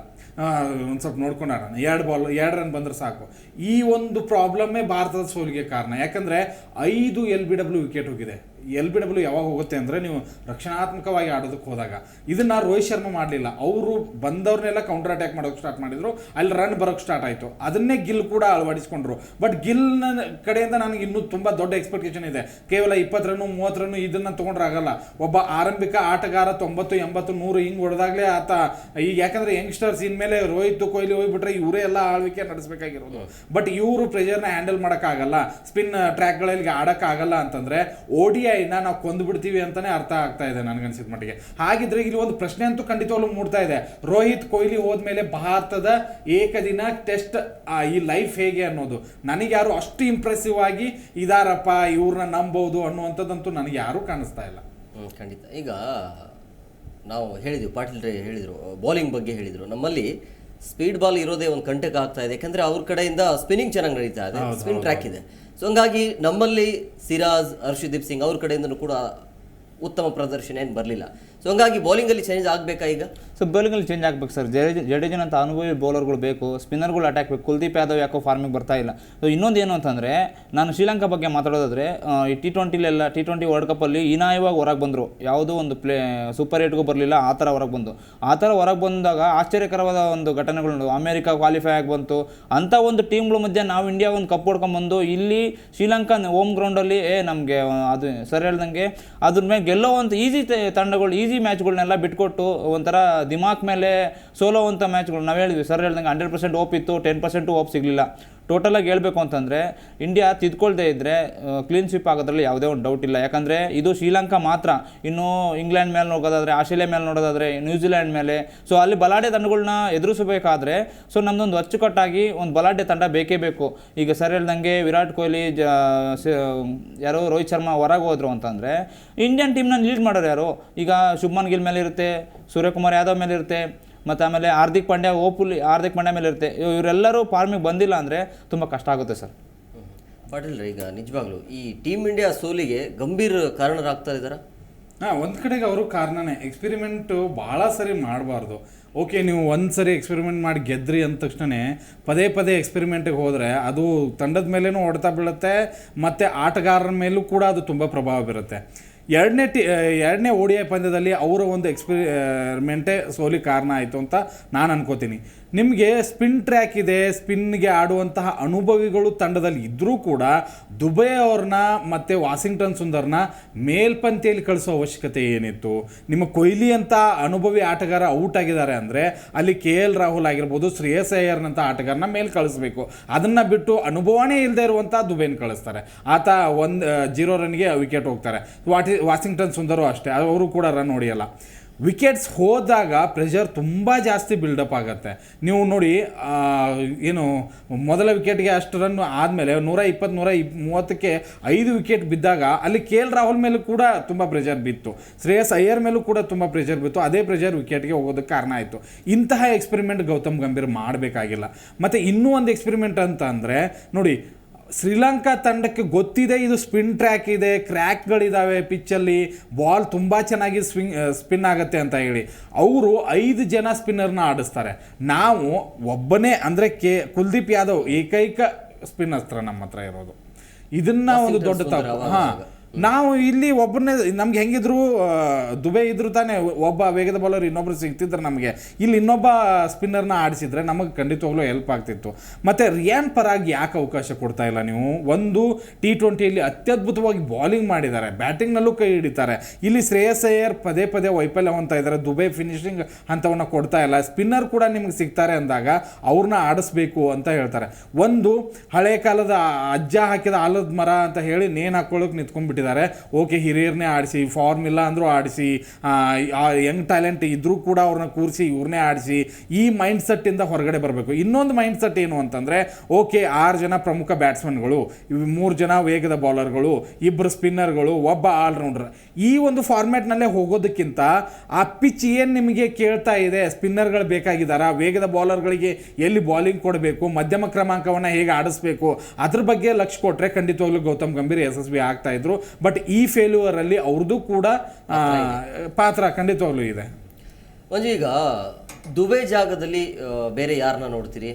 ಒಂದು ಸ್ವಲ್ಪ ನೋಡ್ಕೊಂಡು ಆಡೋಣ ಎರಡು ಬಾಲ್, ಎರಡು ರನ್ ಬಂದರೆ ಸಾಕು. ಈ ಒಂದು ಪ್ರಾಬ್ಲಮ್ಮೇ ಭಾರತದ ಸೋಲಿಗೆ ಕಾರಣ. ಯಾಕಂದರೆ ಐದು ಎಲ್ ಬಿ ಡಬ್ಲ್ಯೂ ವಿಕೆಟ್ ಹೋಗಿದೆ. ಎಲ್ ಬಿ ಡಬ್ಲ್ಯೂ ಯಾವಾಗ ಹೋಗುತ್ತೆ ಅಂದರೆ ನೀವು ರಕ್ಷಣಾತ್ಮಕವಾಗಿ ಆಡೋದಕ್ಕೆ ಹೋದಾಗ. ಇದನ್ನು ರೋಹಿತ್ ಶರ್ಮಾ ಮಾಡಲಿಲ್ಲ. ಅವರು ಬಂದವ್ರನ್ನೆಲ್ಲ ಕೌಂಟರ್ ಅಟ್ಯಾಕ್ ಮಾಡೋಕೆ ಸ್ಟಾರ್ಟ್ ಮಾಡಿದರು. ಅಲ್ಲಿ ರನ್ ಬರೋಕ್ಕೆ ಸ್ಟಾರ್ಟ್ ಆಯಿತು. ಅದನ್ನೇ ಗಿಲ್ ಕೂಡ ಅಳವಡಿಸ್ಕೊಂಡ್ರು. ಬಟ್ ಗಿಲ್ನ ಕಡೆಯಿಂದ ನನಗೆ ಇನ್ನೂ ತುಂಬ ದೊಡ್ಡ ಎಕ್ಸ್ಪೆಕ್ಟೇಷನ್ ಇದೆ. ಕೇವಲ ಇಪ್ಪತ್ತು ರನ್ನು, ಮೂವತ್ತು ರನ್ನು ಇದನ್ನ ತೊಗೊಂಡ್ರೆ ಆಗಲ್ಲ. ಒಬ್ಬ ಆರಂಭಿಕ ಆಟಗಾರ ತೊಂಬತ್ತು, ಎಂಬತ್ತು, ನೂರು ಹಿಂಗೆ ಹೊಡೆದಾಗಲೇ ಆತ, ಈಗ ಯಾಕಂದರೆ ಯಂಗ್ಸ್ಟರ್ಸ್ ಇನ್ಮೇಲೆ ರೋಹಿತ್, ಕೊಹ್ಲಿ ಹೋಗಿಬಿಟ್ರೆ ಇವರೇ ಎಲ್ಲ ಆಳ್ವಿಕೆ ನಡೆಸಬೇಕಾಗಿರೋದು. ಬಟ್ ಇವರು ಪ್ರೆಷರ್ನ ಹ್ಯಾಂಡಲ್ ಮಾಡೋಕ್ಕಾಗಲ್ಲ. ಸ್ಪಿನ್ ಟ್ರ್ಯಾಕ್ಗಳಲ್ಲಿ ಆಡೋಕ್ಕಾಗಲ್ಲ ಅಂತಂದ್ರೆ, ಓಡಿ ಐನ ನಾವು ಕೊಂದ್ಬಿಡ್ತೀವಿ ಅಂತಾನೆ ಅರ್ಥ ಆಗ್ತಾ ಇದೆ ನನಗನ್ಸಿದ ಮಟ್ಟಿಗೆ. ಹಾಗಿದ್ರೆ ಇಲ್ಲಿ ಒಂದು ಪ್ರಶ್ನೆ ಅಂತೂ ಖಂಡಿತವಾಗ್ಲೂ ಮೂಡ್ತಾ ಇದೆ. ರೋಹಿತ್ ಕೊಹ್ಲಿ ಹೋದ್ಮೇಲೆ ಭಾರತದ ಏಕದಿನ ಟೆಸ್ಟ್ ಈ ಲೈಫ್ ಹೇಗೆ ಅನ್ನೋದು. ನನಗೆ ಯಾರು ಅಷ್ಟು ಇಂಪ್ರೆಸಿವ್ ಆಗಿ ಇದಾರಪ್ಪ ಇವ್ರನ್ನ ನಂಬೋದು ಅನ್ನುವಂಥದ್ದಂತೂ ನನಗೆ ಯಾರೂ ಕಾಣಿಸ್ತಾ ಇಲ್ಲ. ಖಂಡಿತ. ಈಗ ನಾವು ಹೇಳಿದ್ವಿ ಪಾಟೀಲ್ ರೇ ಹೇಳಿದರು ಬೌಲಿಂಗ್ ಬಗ್ಗೆ ಹೇಳಿದರು. ನಮ್ಮಲ್ಲಿ ಸ್ಪೀಡ್ ಬಾಲ್ ಇರೋದೇ ಒಂದು ಕಂಟಕ ಆಗ್ತಾ ಇದೆ. ಯಾಕಂದ್ರೆ ಅವ್ರ ಕಡೆಯಿಂದ ಸ್ಪಿನ್ನಿಂಗ್ ಚೆನ್ನಾಗಿ ನಡೀತಾ ಇದೆ ಸ್ಪಿನ್ ಟ್ರ್ಯಾಕ್ ಇದೆ. ಸೊ ಹಂಗಾಗಿ ನಮ್ಮಲ್ಲಿ ಸಿರಾಜ್, ಹರ್ಷದೀಪ್ ಸಿಂಗ್ ಅವ್ರ ಕಡೆಯಿಂದನೂ ಕೂಡ ಉತ್ತಮ ಪ್ರದರ್ಶನ ಏನು ಬರಲಿಲ್ಲ. ಸೊ ಹಂಗಾಗಿ ಬೌಲಿಂಗಲ್ಲಿ ಚೇಂಜ್ ಆಗಬೇಕಾ ಈಗ? ಸೊ ಬೌಲಿಂಗಲ್ಲಿ ಚೇಂಜ್ ಆಗಬೇಕು ಸರ್ ಜಡೇಜ್, ಜಡೇಜನ್ ಅಂತ ಅನುಭವಿ ಬೌಲರ್ಗಳು ಬೇಕು ಸ್ಪಿನ್ನರ್ಗಳು ಅಟ್ಯಾಕ್ ಬೇಕು, ಕುಲ್ದೀಪ್ ಯಾದವ್ ಯಾಕೋ ಫಾರ್ಮಿಗೆ ಬರ್ತಾ ಇಲ್ಲ. ಸೊ ಇನ್ನೊಂದು ಏನು ಅಂತಂದರೆ, ನಾನು ಶ್ರೀಲಂಕಾ ಬಗ್ಗೆ ಮಾತಾಡೋದಾದ್ರೆ ಈ ಟಿ ಟ್ವೆಂಟಿಲೆಲ್ಲ ಟಿ ಟ್ವೆಂಟಿ ವರ್ಲ್ಡ್ ಕಪ್ಪಲ್ಲಿ ಇನಾಯವಾಗಿ ಹೊರಗೆ ಬಂದರು. ಯಾವುದೋ ಒಂದು ಪ್ಲೇ ಸೂಪರ್ ಏಟ್ಗೂ ಬರಲಿಲ್ಲ, ಆ ಥರ ಹೊರಗೆ ಬಂದು. ಆ ಥರ ಹೊರಗೆ ಬಂದಾಗ ಆಶ್ಚರ್ಯಕರವಾದ ಒಂದು ಘಟನೆಗಳು ಅಮೇರಿಕಾ ಕ್ವಾಲಿಫೈ ಆಗಿ ಬಂತು. ಅಂಥ ಒಂದು ಟೀಮ್ಗಳ ಮಧ್ಯೆ ನಾವು ಇಂಡಿಯಾ ಒಂದು ಕಪ್ ಹೊಡ್ಕೊಂಬಂದು ಇಲ್ಲಿ ಶ್ರೀಲಂಕಾ ಹೋಮ್ ಗ್ರೌಂಡಲ್ಲಿ ಏ, ನಮಗೆ ಅದು ಸರಿ ಹೇಳ್ದಂಗೆ, ಅದ್ರ ಮೇಲೆ ಗೆಲ್ಲೋವಂಥ ಈಸಿ ತಂಡಗಳು ಈಸಿ ಮ್ಯಾಚ್ಗಳನ್ನೆಲ್ಲ ಬಿಟ್ಕೊಟ್ಟು ಒಂಥರ ದಿಮಾಕ್ ಮೇಲೆ ಸೋಲೋ ಅಂತ ಮ್ಯಾಚ್ಗಳು ನಾವು ಹೇಳಿದ್ವಿ. ಸರ್ ಹೇಳ್ದಂಗೆ ಹಂಡ್ರೆಡ್ ಪರ್ಸೆಂಟ್ ಓಪ್ ಇತ್ತು ಟೆನ್ ಪರ್ಸೆಂಟು ಓಪ್ ಸಿಗಲಿಲ್ಲ. ಟೋಟಲಾಗಿ ಹೇಳಬೇಕು ಅಂತಂದರೆ ಇಂಡಿಯಾ ತಿದ್ಕೊಳ್ದೇ ಇದ್ದರೆ ಕ್ಲೀನ್ ಸ್ವೀಪ್ ಆಗೋದ್ರಲ್ಲಿ ಯಾವುದೇ ಒಂದು ಡೌಟ್ ಇಲ್ಲ. ಯಾಕಂದರೆ, ಇದು ಶ್ರೀಲಂಕಾ ಮಾತ್ರ. ಇನ್ನು ಇಂಗ್ಲೆಂಡ್ ಮೇಲೆ ನೋಡೋದಾದರೆ ಆಸ್ಟ್ರೇಲಿಯಾ ಮೇಲೆ ನೋಡೋದಾದರೆ ನ್ಯೂಜಿಲ್ಯಾಂಡ್ ಮೇಲೆ. ಸೊ ಅಲ್ಲಿ ಬಲಾಢ್ಯ ತಂಡಗಳನ್ನ ಎದುರಿಸಬೇಕಾದ್ರೆ ಸೊ ನಮ್ಮದೊಂದು ಅಚ್ಚುಕಟ್ಟಾಗಿ ಒಂದು ಬಲಾಢ್ಯ ತಂಡ ಬೇಕೇ ಬೇಕು. ಈಗ ಸರಿ ಹೇಳ್ದಂಗೆ ವಿರಾಟ್ ಕೊಹ್ಲಿ, ಜ ಯಾರೋ ರೋಹಿತ್ ಶರ್ಮಾ ಹೊರಗೆ ಹೋದ್ರು ಅಂತಂದರೆ ಇಂಡಿಯನ್ ಟೀಮ್ನ ಲೀಡ್ ಮಾಡೋರು ಯಾರು? ಈಗ ಶುಭ್ಮನ್ ಗಿಲ್ ಮೇಲೆ ಇರುತ್ತೆ ಸೂರ್ಯಕುಮಾರ್ ಯಾದವ್ ಮೇಲೆ ಇರುತ್ತೆ ಮತ್ತು ಆಮೇಲೆ ಹಾರ್ದಿಕ್ ಪಾಂಡ್ಯ ಓಪುಲಿ ಹಾರ್ದಿಕ್ ಪಾಂಡ್ಯ ಮೇಲೆ ಇರುತ್ತೆ. ಇವ್- ಇವರೆಲ್ಲರೂ ಫಾರ್ಮಿಗೆ ಬಂದಿಲ್ಲ ಅಂದರೆ ತುಂಬ ಕಷ್ಟ ಆಗುತ್ತೆ ಸರ್. ಪಾಟೀಲ್ ರೇ ಈಗ ನಿಜವಾಗ್ಲೂ ಈ ಟೀಮ್ ಇಂಡಿಯಾ ಸೋಲಿಗೆ ಗಂಭೀರ ಕಾರಣರಾಗ್ತಾ ಇದ್ದಾರೆ? ಹಾಂ ಒಂದು ಕಡೆಗೆ ಅವರು ಕಾರಣನೇ. ಎಕ್ಸ್ಪೆರಿಮೆಂಟು ಭಾಳ ಸರಿ ಮಾಡಬಾರ್ದು. ಓಕೆ ನೀವು ಒಂದು ಸರಿ ಎಕ್ಸ್ಪೆರಿಮೆಂಟ್ ಮಾಡಿ ಗೆದ್ರಿ ಅಂದ ತಕ್ಷಣ ಪದೇ ಪದೇ ಎಕ್ಸ್ಪೆರಿಮೆಂಟಿಗೆ ಹೋದರೆ ಅದು ತಂಡದ ಮೇಲೇನೂ ಹೊಡೆತ ಬೀಳುತ್ತೆ ಮತ್ತು ಆಟಗಾರರ ಮೇಲೂ ಕೂಡ ಅದು ತುಂಬ ಪ್ರಭಾವ ಬೀರುತ್ತೆ. ಎರಡನೇ ಟಿ ಎರಡನೇ ಓ ಡಿ ಐ ಪಂದ್ಯದಲ್ಲಿ ಅವರ ಒಂದು ಎಕ್ಸ್ಪೆರಿಮೆಂಟೇ ಸೋಲಿ ಕಾರಣ ಆಯಿತು ಅಂತ ನಾನು ಅನ್ಕೋತೀನಿ. ನಿಮಗೆ ಸ್ಪಿನ್ ಟ್ರ್ಯಾಕ್ ಇದೆ, ಸ್ಪಿನ್ಗೆ ಆಡುವಂತಹ ಅನುಭವಿಗಳು ತಂಡದಲ್ಲಿ ಇದ್ದರೂ ಕೂಡ ದುಬೈ ಅವ್ರನ್ನ ಮತ್ತು ವಾಷಿಂಗ್ಟನ್ ಸುಂದರ್ನ ಮೇಲ್ಪಂಕ್ತಿಯಲ್ಲಿ ಕಳಿಸೋ ಅವಶ್ಯಕತೆ ಏನಿತ್ತು? ನಿಮ್ಮ ಕೊಹ್ಲಿ ಅಂತ ಅನುಭವಿ ಆಟಗಾರ ಔಟ್ ಆಗಿದ್ದಾರೆ ಅಂದರೆ ಅಲ್ಲಿ ಕೆ ಎಲ್ ರಾಹುಲ್ ಆಗಿರ್ಬೋದು, ಶ್ರೇಯಸ್ ಅಯ್ಯರ್ನಂಥ ಆಟಗಾರನ ಮೇಲೆ ಕಳಿಸ್ಬೇಕು. ಅದನ್ನು ಬಿಟ್ಟು ಅನುಭವನೇ ಇಲ್ಲದೆ ಇರುವಂಥ ದುಬೈನ ಕಳಿಸ್ತಾರೆ. ಆತ ಒಂದು ಜೀರೋ ರನ್ಗೆ ವಿಕೆಟ್ ಹೋಗ್ತಾರೆ. ವಾಟಿ, ವಾಷಿಂಗ್ಟನ್ ಸುಂದರು ಅಷ್ಟೇ. ಅವರು ಕೂಡ ರನ್ ಹೊಡೆಯಲ್ಲ. ವಿಕೆಟ್ಸ್ ಹೋದಾಗ ಪ್ರೆಷರ್ ತುಂಬ ಜಾಸ್ತಿ ಬಿಲ್ಡಪ್ ಆಗುತ್ತೆ. ನೀವು ನೋಡಿ ಏನು, ಮೊದಲ ವಿಕೆಟ್ಗೆ ಅಷ್ಟು ರನ್ ಆದಮೇಲೆ ನೂರ ಇಪ್ಪತ್ತು, ನೂರ ಇಪ್, ಮೂವತ್ತಕ್ಕೆ ಐದು ವಿಕೆಟ್ ಬಿದ್ದಾಗ ಅಲ್ಲಿ ಕೆ ಎಲ್ ರಾಹುಲ್ ಮೇಲೂ ಕೂಡ ತುಂಬ ಪ್ರೆಷರ್ ಬಿತ್ತು. ಶ್ರೇಯಸ್ ಅಯ್ಯರ್ ಮೇಲೂ ಕೂಡ ತುಂಬ ಪ್ರೆಷರ್ ಬಿತ್ತು. ಅದೇ ಪ್ರೆಷರ್ ವಿಕೆಟ್ಗೆ ಹೋಗೋದಕ್ಕೆ ಕಾರಣ ಆಯಿತು. ಇಂತಹ ಎಕ್ಸ್ಪೆರಿಮೆಂಟ್ ಗೌತಮ್ ಗಂಭೀರ್ ಮಾಡಬೇಕಾಗಿಲ್ಲ. ಮತ್ತು ಇನ್ನೂ ಒಂದು ಎಕ್ಸ್ಪೆರಿಮೆಂಟ್ ಅಂತ ಅಂದರೆ ನೋಡಿ ಶ್ರೀಲಂಕಾ ತಂಡಕ್ಕೆ ಗೊತ್ತಿದೆ ಇದು ಸ್ಪಿನ್ ಟ್ರ್ಯಾಕ್ ಇದೆ ಕ್ರ್ಯಾಕ್ಗಳಿದ್ದಾವೆ ಪಿಚ್ಚಲ್ಲಿ ಬಾಲ್ ತುಂಬ ಚೆನ್ನಾಗಿ ಸ್ವಿಂಗ್ ಸ್ಪಿನ್ ಆಗುತ್ತೆ ಅಂತ ಹೇಳಿ. ಅವರು ಐದು ಜನ ಸ್ಪಿನ್ನರ್ನ ಆಡಿಸ್ತಾರೆ. ನಾವು ಒಬ್ಬನೇ ಅಂದರೆ ಕೆ ಕುಲ್ದೀಪ್ ಯಾದವ್ ಏಕೈಕ ಸ್ಪಿನ್ ಅಸ್ತ್ರ ನಮ್ಮ ಹತ್ರ ಇರೋದು. ಇದನ್ನ ಒಂದು ದೊಡ್ಡ ತಪ್ಪು. ಹಾ. ನಾವು ಇಲ್ಲಿ ಒಬ್ಬರನ್ನೇ ನಮ್ಗೆ ಹೆಂಗಿದ್ರು ದುಬೈ ಇದ್ರು ತಾನೇ ಒಬ್ಬ ವೇಗದ ಬಾಲರ್ ಇನ್ನೊಬ್ರು ಸಿಗ್ತಿದ್ರು ನಮಗೆ. ಇಲ್ಲಿ ಇನ್ನೊಬ್ಬ ಸ್ಪಿನ್ನರ್ನ ಆಡಿಸಿದ್ರೆ ನಮಗೆ ಖಂಡಿತವಾಗ್ಲೂ ಹೆಲ್ಪ್ ಆಗ್ತಿತ್ತು. ಮತ್ತೆ ರಿಯಾನ್ ಪರಾಗ್ ಯಾಕೆ ಅವಕಾಶ ಕೊಡ್ತಾ ಇಲ್ಲ ನೀವು? ಒಂದು ಟಿ ಟ್ವೆಂಟಿಯಲ್ಲಿ ಅತ್ಯದ್ಭುತವಾಗಿ ಬಾಲಿಂಗ್ ಮಾಡಿದ್ದಾರೆ. ಬ್ಯಾಟಿಂಗ್ನಲ್ಲೂ ಕೈ ಹಿಡಿತಾರೆ. ಇಲ್ಲಿ ಶ್ರೇಯಸ್ ಅಯ್ಯರ್ ಪದೇ ಪದೇ ವೈಫಲ್ಯ ಹೊಂತ ಇದ್ದಾರೆ. ದುಬೈ ಫಿನಿಶಿಂಗ್ ಅಂಥವನ್ನ ಕೊಡ್ತಾ ಇಲ್ಲ. ಸ್ಪಿನ್ನರ್ ಕೂಡ ನಿಮ್ಗೆ ಸಿಗ್ತಾರೆ ಅಂದಾಗ ಅವ್ರನ್ನ ಆಡಿಸ್ಬೇಕು ಅಂತ ಹೇಳ್ತಾರೆ. ಒಂದು, ಹಳೆ ಕಾಲದ ಅಜ್ಜ ಹಾಕಿದ ಆಲದ ಮರ ಅಂತ ಹೇಳಿ ನೇಣು ಹಾಕೊಳ್ಳೋಕೆ ನಿಂತ್ಕೊಂಡ್ಬಿಟ್ಟಿದ್ದಾರೆ ಓಕೆ ಹಿರಿಯರನ್ನೇ ಆಡಿಸಿ ಫಾರ್ಮ್ ಇಲ್ಲ ಅಂದರೂ ಆಡಿಸಿ ಯಂಗ್ ಟ್ಯಾಲೆಂಟ್ ಇದ್ರೂ ಕೂಡ ಅವ್ರನ್ನ ಕೂರಿಸಿ ಇವ್ರನ್ನೇ ಆಡಿಸಿ ಈ ಮೈಂಡ್ ಸೆಟ್ಟಿಂದ ಹೊರಗಡೆ ಬರಬೇಕು. ಇನ್ನೊಂದು ಮೈಂಡ್ ಸೆಟ್ ಏನು ಅಂತಂದರೆ, ಓಕೆ, ಆರು ಜನ ಪ್ರಮುಖ ಬ್ಯಾಟ್ಸ್ಮನ್ಗಳು ಮೂರು ಜನ ವೇಗದ ಬೌಲರ್ಗಳು ಇಬ್ಬರು ಸ್ಪಿನ್ನರ್ಗಳು ಒಬ್ಬ ಆಲ್ರೌಂಡರ್ ಈ ಒಂದು ಫಾರ್ಮ್ಯಾಟ್ನಲ್ಲೇ ಹೋಗೋದಕ್ಕಿಂತ ಆ ಪಿಚ್ ಏನು ನಿಮಗೆ ಕೇಳ್ತಾ ಇದೆ ಸ್ಪಿನ್ನರ್ಗಳು ಬೇಕಾಗಿದ್ದಾರೆ, ವೇಗದ ಬೌಲರ್ಗಳಿಗೆ ಎಲ್ಲಿ ಬಾಲಿಂಗ್ ಕೊಡಬೇಕು, ಮಧ್ಯಮ ಕ್ರಮಾಂಕವನ್ನು ಹೇಗೆ ಆಡಿಸ್ಬೇಕು, ಅದ್ರ ಬಗ್ಗೆ ಲಕ್ಷ್ಯ ಕೊಟ್ಟರೆ ಖಂಡಿತವಾಗ್ಲೂ ಗೌತಮ್ ಗಂಭೀರ್ ಯಶಸ್ವಿ ಆಗ್ತಾ ಇದ್ರು. ಬಟ್ ಈ ಫೇಲ್ಯೂರ್ ಅಲ್ಲಿ ಅವ್ರದ್ದು ಕೂಡ ಪಾತ್ರ ಖಂಡಿತವಾಗ್ಲೂ ಇದೆ. ಒಂದು ಈಗ ದುಬೈ ಜಾಗದಲ್ಲಿ ಬೇರೆ ಯಾರನ್ನ ನೋಡ್ತೀರಿ?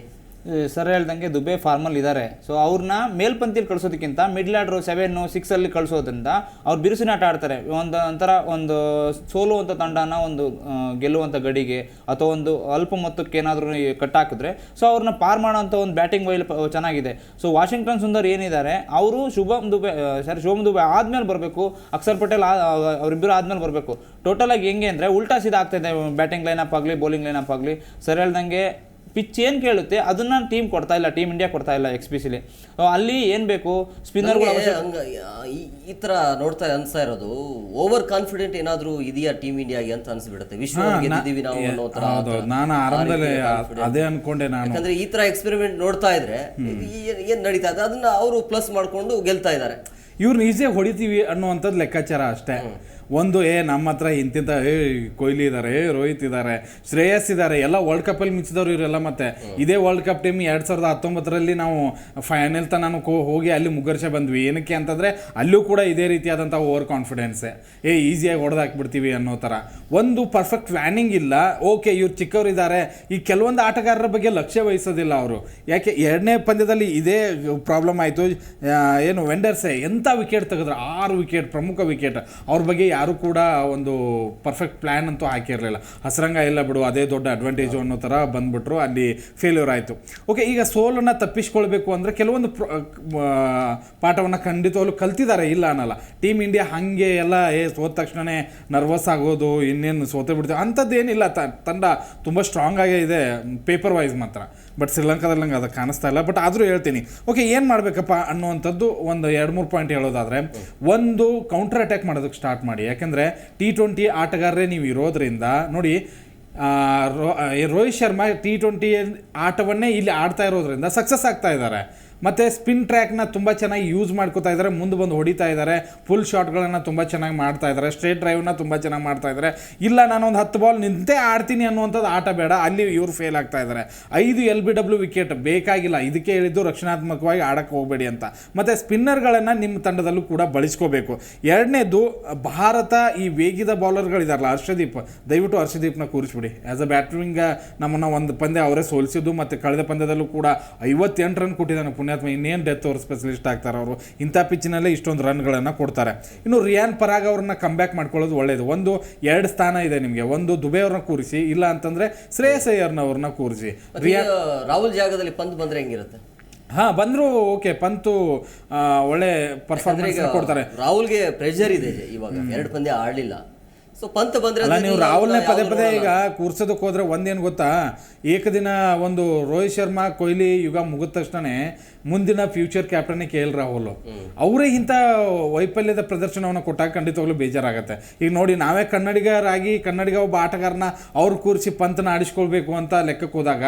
ಸರ್ ಹೇಳ್ದಂಗೆ ದುಬೆ ಫಾರ್ಮಲ್ ಇದ್ದಾರೆ ಸೊ ಅವ್ರನ್ನ ಮೇಲ್ಪಂಕ್ತಿಲಿ ಕಳಿಸೋದಕ್ಕಿಂತ ಮಿಡ್ಲ್ ಆರ್ಡ್ರು ಸೆವೆನ್ನು ಸಿಕ್ಸಲ್ಲಿ ಕಳಿಸೋದ್ರಿಂದ ಅವ್ರು ಬಿರುಸಿನ ಆಟ ಆಡ್ತಾರೆ. ಒಂದು ಒಂಥರ ಒಂದು ಸೋಲುವಂಥ ತಂಡನ ಒಂದು ಗೆಲ್ಲುವಂಥ ಗಡಿಗೆ ಅಥವಾ ಒಂದು ಅಲ್ಪ ಮೊತ್ತಕ್ಕೆ ಏನಾದರೂ ಕಟ್ ಹಾಕಿದ್ರೆ ಸೊ ಅವ್ರನ್ನ ಪಾರ್ ಮಾಡೋವಂಥ ಒಂದು ಬ್ಯಾಟಿಂಗ್ ವೈಲ್ ಚೆನ್ನಾಗಿದೆ. ಸೊ ವಾಷಿಂಗ್ಟನ್ ಸುಂದರ್ ಏನಿದ್ದಾರೆ ಅವರು ಶುಭಮ್ ದುಬೆ ಸರಿ ಶುಭಮ್ ದುಬೆ ಆದಮೇಲೆ ಬರಬೇಕು ಅಕ್ಷರ್ ಪಟೇಲ್ ಅವರಿಬ್ಬರು ಆದಮೇಲೆ ಬರಬೇಕು. ಟೋಟಲಾಗಿ ಹೆಂಗೆ ಅಂದರೆ ಉಲ್ಟಾ ಸೀದಾ ಆಗ್ತಾಯಿದೆ ಬ್ಯಾಟಿಂಗ್ ಲೈನಪ್ ಆಗಲಿ ಬೌಲಿಂಗ್ ಲೈನಪ್ ಆಗಲಿ. ಸರ್ ಹೇಳ್ದಂಗೆ ಪಿಚ್ ಏನು ಕೇಳುತ್ತೆ ಅದನ್ನ ಟೀಮ್ ಕೊಡ್ತಾ ಇಲ್ಲ ಟೀಮ್ ಇಂಡಿಯಾ ಕೊಡ್ತಾ ಇಲ್ಲ ಎಕ್ಸ್ಪಿಸಿಲಿ ಅಲ್ಲಿ ಏನು ಬೇಕು? ಹಂಗ ಈ- ಥರ ತರ ನೋಡ್ತಾ ಅನ್ಸ್ತಾ ಇರೋದು ಓವರ್ ಕಾನ್ಫಿಡೆಂಟ್ ಏನಾದರೂ ಇದೆಯಾ ಟೀಮ್ ಇಂಡಿಯಾಗೆ ಅಂತ ಅನ್ಸ್ಬಿಡುತ್ತೆ. ವಿಶ್ವ. ನಾನು ಆ ಆರಂಭದಲ್ಲಿ ರೀತಿಯ ಅ- confidence. ಅದೇ ಅನ್ಕೊಂಡೆ ನಾನು. ಯಾಕಂದ್ರೆ ಈ ತರ ಎಕ್ಸ್ಪೆರಿಮೆಂಟ್ ನೋಡ್ತಾ ಇದ್ರೆ ಏನು ಏನ್ ನಡೀತಾ ಇದೆ? ಅದನ್ನ ಅವರು ಪ್ಲಸ್ ಮಾಡ್ಕೊಂಡು ಗೆಲ್ತಾ ಇದ್ದಾರೆ. ಇವ್ರನ್ನ ಈಸಿಯಾಗಿ ಹೊಡಿತೀವಿ ಅನ್ನುವಂಥದ್ದು ಲೆಕ್ಕಾಚಾರ ಅಷ್ಟೇ. ಒಂದು ಏ ನಮ್ಮ ಹತ್ರ ಇಂತಿಂತ ಏ ಕೊಹ್ಲಿ ಇದ್ದಾರೆ ಏ ರೋಹಿತ್ ಇದ್ದಾರೆ ಶ್ರೇಯಸ್ ಇದ್ದಾರೆ ಎಲ್ಲ ವರ್ಲ್ಡ್ ಕಪ್ಪಲ್ಲಿ ಮಿಚ್ಚಿದವ್ರು ಇವರೆಲ್ಲ ಮತ್ತೆ. ಇದೇ ವರ್ಲ್ಡ್ ಕಪ್ ಟೀಮ್ ಎರಡು ಸಾವಿರದ ಹತ್ತೊಂಬತ್ತರಲ್ಲಿ ನಾವು ಫೈನಲ್ ತನಕ ಕೋ- ಹೋಗಿ ಅಲ್ಲಿ ಮುಗ್ಗರ್ಷೆ ಬಂದ್ವಿ. ಏನಕ್ಕೆ ಅಂತಂದರೆ ಅಲ್ಲೂ ಕೂಡ ಇದೇ ರೀತಿಯಾದಂಥ ಓವರ್ ಕಾನ್ಫಿಡೆನ್ಸೆ ಏ ಈಸಿಯಾಗಿ ಹೊಡೆದಾಕ್ಬಿಡ್ತೀವಿ ಅನ್ನೋ ಥರ. ಒಂದು ಪರ್ಫೆಕ್ಟ್ ಪ್ಲ್ಯಾನಿಂಗ್ ಇಲ್ಲ. ಓಕೆ ಇವ್ರು ಚಿಕ್ಕವರಿದ್ದಾರೆ ಈ ಕೆಲವೊಂದು ಆಟಗಾರರ ಬಗ್ಗೆ ಲಕ್ಷ್ಯ ವಹಿಸೋದಿಲ್ಲ ಅವರು. ಯಾಕೆ ಎರಡನೇ ಪಂದ್ಯದಲ್ಲಿ ಇದೇ ಪ್ರಾಬ್ಲಮ್ ಆಯಿತು. ಏನು ವೆಂಡರ್ಸೆ ಎಂಥ ವಿಕೆಟ್ ತೆಗೆದ್ರು? ಆರು ವಿಕೆಟ್ ಪ್ರಮುಖ ವಿಕೆಟ್ ಅವ್ರ ಬಗ್ಗೆ ಯಾರು ಕೂಡ ಒಂದು ಪರ್ಫೆಕ್ಟ್ ಪ್ಲ್ಯಾನ್ ಅಂತೂ ಹಾಕಿರಲಿಲ್ಲ. ಹಸರಂಗ ಇಲ್ಲ ಬಿಡು, ಅದೇ ದೊಡ್ಡ ಅಡ್ವಾಂಟೇಜ್ ಅನ್ನೋ ಥರ ಬಂದ್ಬಿಟ್ರು, ಅಲ್ಲಿ ಫೇಲ್ಯೂರ್ ಆಯಿತು. ಓಕೆ ಈಗ ಸೋಲನ್ನು ತಪ್ಪಿಸ್ಕೊಳ್ಬೇಕು ಅಂದರೆ ಕೆಲವೊಂದು ಪಾಠವನ್ನು ಖಂಡಿತವಾಗ್ಲೂ ಕಲ್ತಿದ್ದಾರೆ ಇಲ್ಲ ಅನ್ನಲ್ಲ. ಟೀಮ್ ಇಂಡಿಯಾ ಹಾಗೆ ಎಲ್ಲ, ಏ, ಸೋತ ತಕ್ಷಣವೇ ನರ್ವಸ್ ಆಗೋದು, ಇನ್ನೇನು ಸೋತೆ ಬಿಡ್ತೀವಿ, ಅಂಥದ್ದೇನಿಲ್ಲ. ತಂಡ ತುಂಬ ಸ್ಟ್ರಾಂಗ್ ಆಗೇ ಇದೆ ಪೇಪರ್ ವೈಸ್ ಮಾತ್ರ. ಬಟ್ ಶ್ರೀಲಂಕಾದಲ್ಲಿ ನಂಗೆ ಅದು ಕಾಣಿಸ್ತಾ ಇಲ್ಲ. ಬಟ್ ಆದರೂ ಹೇಳ್ತೀನಿ. ಓಕೆ ಏನು ಮಾಡಬೇಕಪ್ಪ ಅನ್ನುವಂಥದ್ದು ಒಂದು ಎರಡು ಮೂರು ಪಾಯಿಂಟ್ ಹೇಳೋದಾದರೆ, ಒಂದು ಕೌಂಟರ್ ಅಟ್ಯಾಕ್ ಮಾಡೋದಕ್ಕೆ ಸ್ಟಾರ್ಟ್ ಮಾಡಿ. ಯಾಕೆಂದರೆ ಟಿ ಟ್ವೆಂಟಿ ಆಟಗಾರರೇ ನೀವು ಇರೋದ್ರಿಂದ, ನೋಡಿ ರೋಹಿತ್ ಶರ್ಮಾ ಟಿ ಟ್ವೆಂಟಿ ಆಟವನ್ನೇ ಇಲ್ಲಿ ಆಡ್ತಾ ಇರೋದ್ರಿಂದ ಸಕ್ಸಸ್ ಆಗ್ತಾ ಇದ್ದಾರೆ. ಮತ್ತು ಸ್ಪಿನ್ ಟ್ರ್ಯಾಕ್ನ ತುಂಬ ಚೆನ್ನಾಗಿ ಯೂಸ್ ಮಾಡ್ಕೋತಾ ಇದ್ದಾರೆ, ಮುಂದೆ ಬಂದು ಹೊಡಿತಾ ಇದ್ದಾರೆ ಫುಲ್ ಶಾಟ್ಗಳನ್ನು ತುಂಬ ಚೆನ್ನಾಗಿ ಮಾಡ್ತಾ ಇದ್ದಾರೆ ಸ್ಟ್ರೇಟ್ ಡ್ರೈವ್ನ ತುಂಬ ಚೆನ್ನಾಗಿ ಮಾಡ್ತಾ ಇದ್ದಾರೆ. ಇಲ್ಲ ನಾನು ಒಂದು ಹತ್ತು ಬಾಲ್ ನಿಂತೇ ಆಡ್ತೀನಿ ಅನ್ನುವಂಥದ್ದು ಆಟ ಬೇಡ, ಅಲ್ಲಿ ಇವರು ಫೇಲ್ ಆಗ್ತಾ ಇದ್ದಾರೆ. ಐದು ಎಲ್ ಬಿ ಡಬ್ಲ್ಯೂ ವಿಕೆಟ್ ಬೇಕಾಗಿಲ್ಲ, ಇದಕ್ಕೆ ಹೇಳಿದ್ದು ರಕ್ಷಣಾತ್ಮಕವಾಗಿ ಆಡಕ್ಕೆ ಹೋಗಬೇಡಿ ಅಂತ. ಮತ್ತು ಸ್ಪಿನ್ನರ್ಗಳನ್ನು ನಿಮ್ಮ ತಂಡದಲ್ಲೂ ಕೂಡ ಬಳಸ್ಕೋಬೇಕು. ಎರಡನೇದು, ಭಾರತ ಈ ವೇಗಿದ ಬೌಲರ್ಗಳಿದಾರಲ್ಲ ಹರ್ಷದೀಪ್, ದಯವಿಟ್ಟು ಹರ್ಷದೀಪ್ನ ಕೂರಿಸ್ಬಿಡಿ. ಆ್ಯಸ್ ಅ ಬ್ಯಾಟ್ರಿಂಗ್ ನಮ್ಮನ್ನು ಒಂದು ಪಂದ್ಯ ಅವರೇ ಸೋಲಿಸಿದ್ದು ಮತ್ತು ಕಳೆದ ಪಂದ್ಯದಲ್ಲೂ ಕೂಡ ಐವತ್ತೆಂಟು ರನ್ ಕೊಟ್ಟಿದ್ದಾನೆ ಪುಣ್ಯಾತ್ಮ. ಇನ್ನೇನು ಡೆತ್ ಓವರ್ ಸ್ಪೆಷಲಿಸ್ಟ್ ಆಗ್ತಾರೆ ಅವರು. ಇಂಥ ಪಿಚ್ಚಿನಲ್ಲೇ ಇಷ್ಟೊಂದು ರನ್ಗಳನ್ನು ಕೊಡ್ತಾರೆ. ಇನ್ನು ರಿಯಾನ್ ಪರಾಗ್ ಅವ್ರನ್ನ ಕಮ್ಬ್ಯಾಕ್ ಮಾಡ್ಕೊಳ್ಳೋದು ಒಳ್ಳೆಯದು ಒಂದು ಎರಡು ಸ್ಥಾನ ಇದೆ ನಿಮಗೆ. ಒಂದು ದುಬೈ ಅವ್ರನ್ನ ಕೂರಿಸಿ ಇಲ್ಲ ಅಂತಂದರೆ ಶ್ರೇಯಸ್ ಅಯ್ಯರ್ನವ್ರನ್ನ ಕೂರಿಸಿ. ರಿಯಾನ್ ರಾಹುಲ್ ಜಾಗದಲ್ಲಿ ಪಂತ್ ಬಂದ್ರೆ ಹೆಂಗಿರುತ್ತೆ? ಹಾ ಬಂದ್ರು ಓಕೆ. ಪಂತು ಒಳ್ಳೆ ಪರ್ಫಾರ್ಮೆನ್ಸ್ ಕೊಡ್ತಾರೆ. ರಾಹುಲ್ಗೆ ಪ್ರೆಷರ್ ಇದೆ ಇವಾಗ. ಎರಡು ಪಂದ್ಯ ಆಡ್ಲಿಲ್ಲ. ಸೊ ಪಂತ್ ಬಂದ್ರೆ ನೀವು ರಾಹುಲ್ನೇ ಪದೇ ಪದೇ ಈಗ ಕೂರ್ಸೋದಕ್ಕೆ ಹೋದ್ರೆ ಒಂದೇನು ಗೊತ್ತಾ? ಏಕದಿನ ಒಂದು ರೋಹಿತ್ ಶರ್ಮಾ ಕೊಹ್ಲಿ ಯುಗ ಮುಗಿದ ತಕ್ಷಣ ಮುಂದಿನ future captain K L Rahul. ಅವರೇ ಇಂಥ ವೈಫಲ್ಯದ ಪ್ರದರ್ಶನವನ್ನು ಕೊಟ್ಟಾಗ ಖಂಡಿತವಾಗ್ಲೂ ಬೇಜಾರಾಗುತ್ತೆ. ಈಗ ನೋಡಿ, ನಾವೇ ಕನ್ನಡಿಗರಾಗಿ, ಕನ್ನಡಿಗ ಒಬ್ಬ ಆಟಗಾರನ ಅವ್ರು ಕೂರಿಸಿ ಪಂತನ ಆಡಿಸ್ಕೊಳ್ಬೇಕು ಅಂತ ಲೆಕ್ಕಕ್ಕೆ ಹೋದಾಗ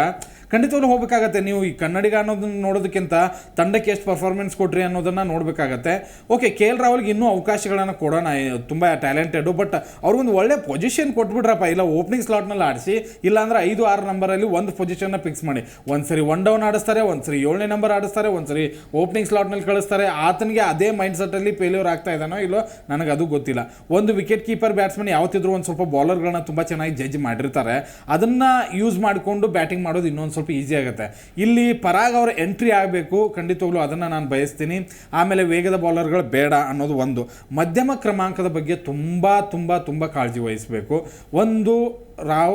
ಖಂಡಿತವಾಗ್ಲೂ ಹೋಗಬೇಕಾಗತ್ತೆ. ನೀವು ಈ ಕನ್ನಡಿಗ ಅನ್ನೋದನ್ನ ನೋಡೋದಕ್ಕಿಂತ ತಂಡಕ್ಕೆ ಎಷ್ಟು ಪರ್ಫಾರ್ಮೆನ್ಸ್ ಕೊಟ್ರಿ ಅನ್ನೋದನ್ನ ನೋಡಬೇಕಾಗತ್ತೆ. ಓಕೆ ಕೆ ಎಲ್ ರಾಹುಲ್ಗೆ ಇನ್ನೂ ಅವಕಾಶಗಳನ್ನು ಕೊಡೋಣ. ತುಂಬ ಟ್ಯಾಲೆಂಟೆಡು ಬಟ್ ಅವ್ರಿಗೊಂದು ಒಳ್ಳೆ ಪೊಸಿಷನ್ ಕೊಟ್ಬಿಟ್ರಪ್ಪ. ಇಲ್ಲ ಓಪನಿಂಗ್ ಸ್ಲಾಟ್ನಲ್ಲಿ ಆಡಿಸಿ, ಇಲ್ಲಾಂದ್ರೆ ಐದು, ಆರು ನಂಬರಲ್ಲಿ ಒಂದು ಪೊಸಿಷನ್ನ ಫಿಕ್ಸ್ ಮಾಡಿ. ಒಂದ್ಸರಿ ಒನ್ ಡೌನ್ ಆಡಿಸ್ತಾರೆ, ಒಂದ್ಸರಿ ಏಳನೇ ನಂಬರ್ ಆಡಿಸ್ತಾರೆ ಒಂದ್ಸರಿ ಓಪನಿಂಗ್ ಸ್ಲಾಟ್ನಲ್ಲಿ ಕಳಿಸ್ತಾರೆ. ಆತನಿಗೆ ಅದೇ ಮೈಂಡ್ ಸೆಟ್ಟಲ್ಲಿ ಫೇಲ್ಯೂರ್ ಆಗ್ತಾ ಇದ್ದಾನೋ ಇಲ್ಲೋ ನನಗೆ ಅದು ಗೊತ್ತಿಲ್ಲ. ಒಂದು ವಿಕೆಟ್ ಕೀಪರ್ ಬ್ಯಾಟ್ಸ್ಮನ್ ಯಾವತ್ತಿದ್ರು ಒಂದು ಸ್ವಲ್ಪ ಬೌಲರ್ಗಳನ್ನ ತುಂಬ ಚೆನ್ನಾಗಿ ಜಡ್ಜ್ ಮಾಡಿರ್ತಾರೆ. ಅದನ್ನ ಯೂಸ್ ಮಾಡಿಕೊಂಡು ಬ್ಯಾಟಿಂಗ್ ಮಾಡೋದು ಇನ್ನೊಂದು ಸ್ವಲ್ಪ ಈಸಿ ಆಗುತ್ತೆ. ಇಲ್ಲಿ ಪರಾಗ್ ಅವರ ಎಂಟ್ರಿ ಆಗಬೇಕು. ಖಂಡಿತವಾಗ್ಲೂ ಅದನ್ನು ನಾನು ಬಯಸ್ತೀನಿ. ಆಮೇಲೆ ವೇಗದ ಬೌಲರ್ಗಳು ಬೇಡ ಅನ್ನೋದು ಒಂದು. ಮಧ್ಯಮ ಕ್ರಮಾಂಕದ ಬಗ್ಗೆ ತುಂಬ ತುಂಬ ತುಂಬ ಕಾಳಜಿ ವಹಿಸಬೇಕು. ಒಂದು ರಾವ್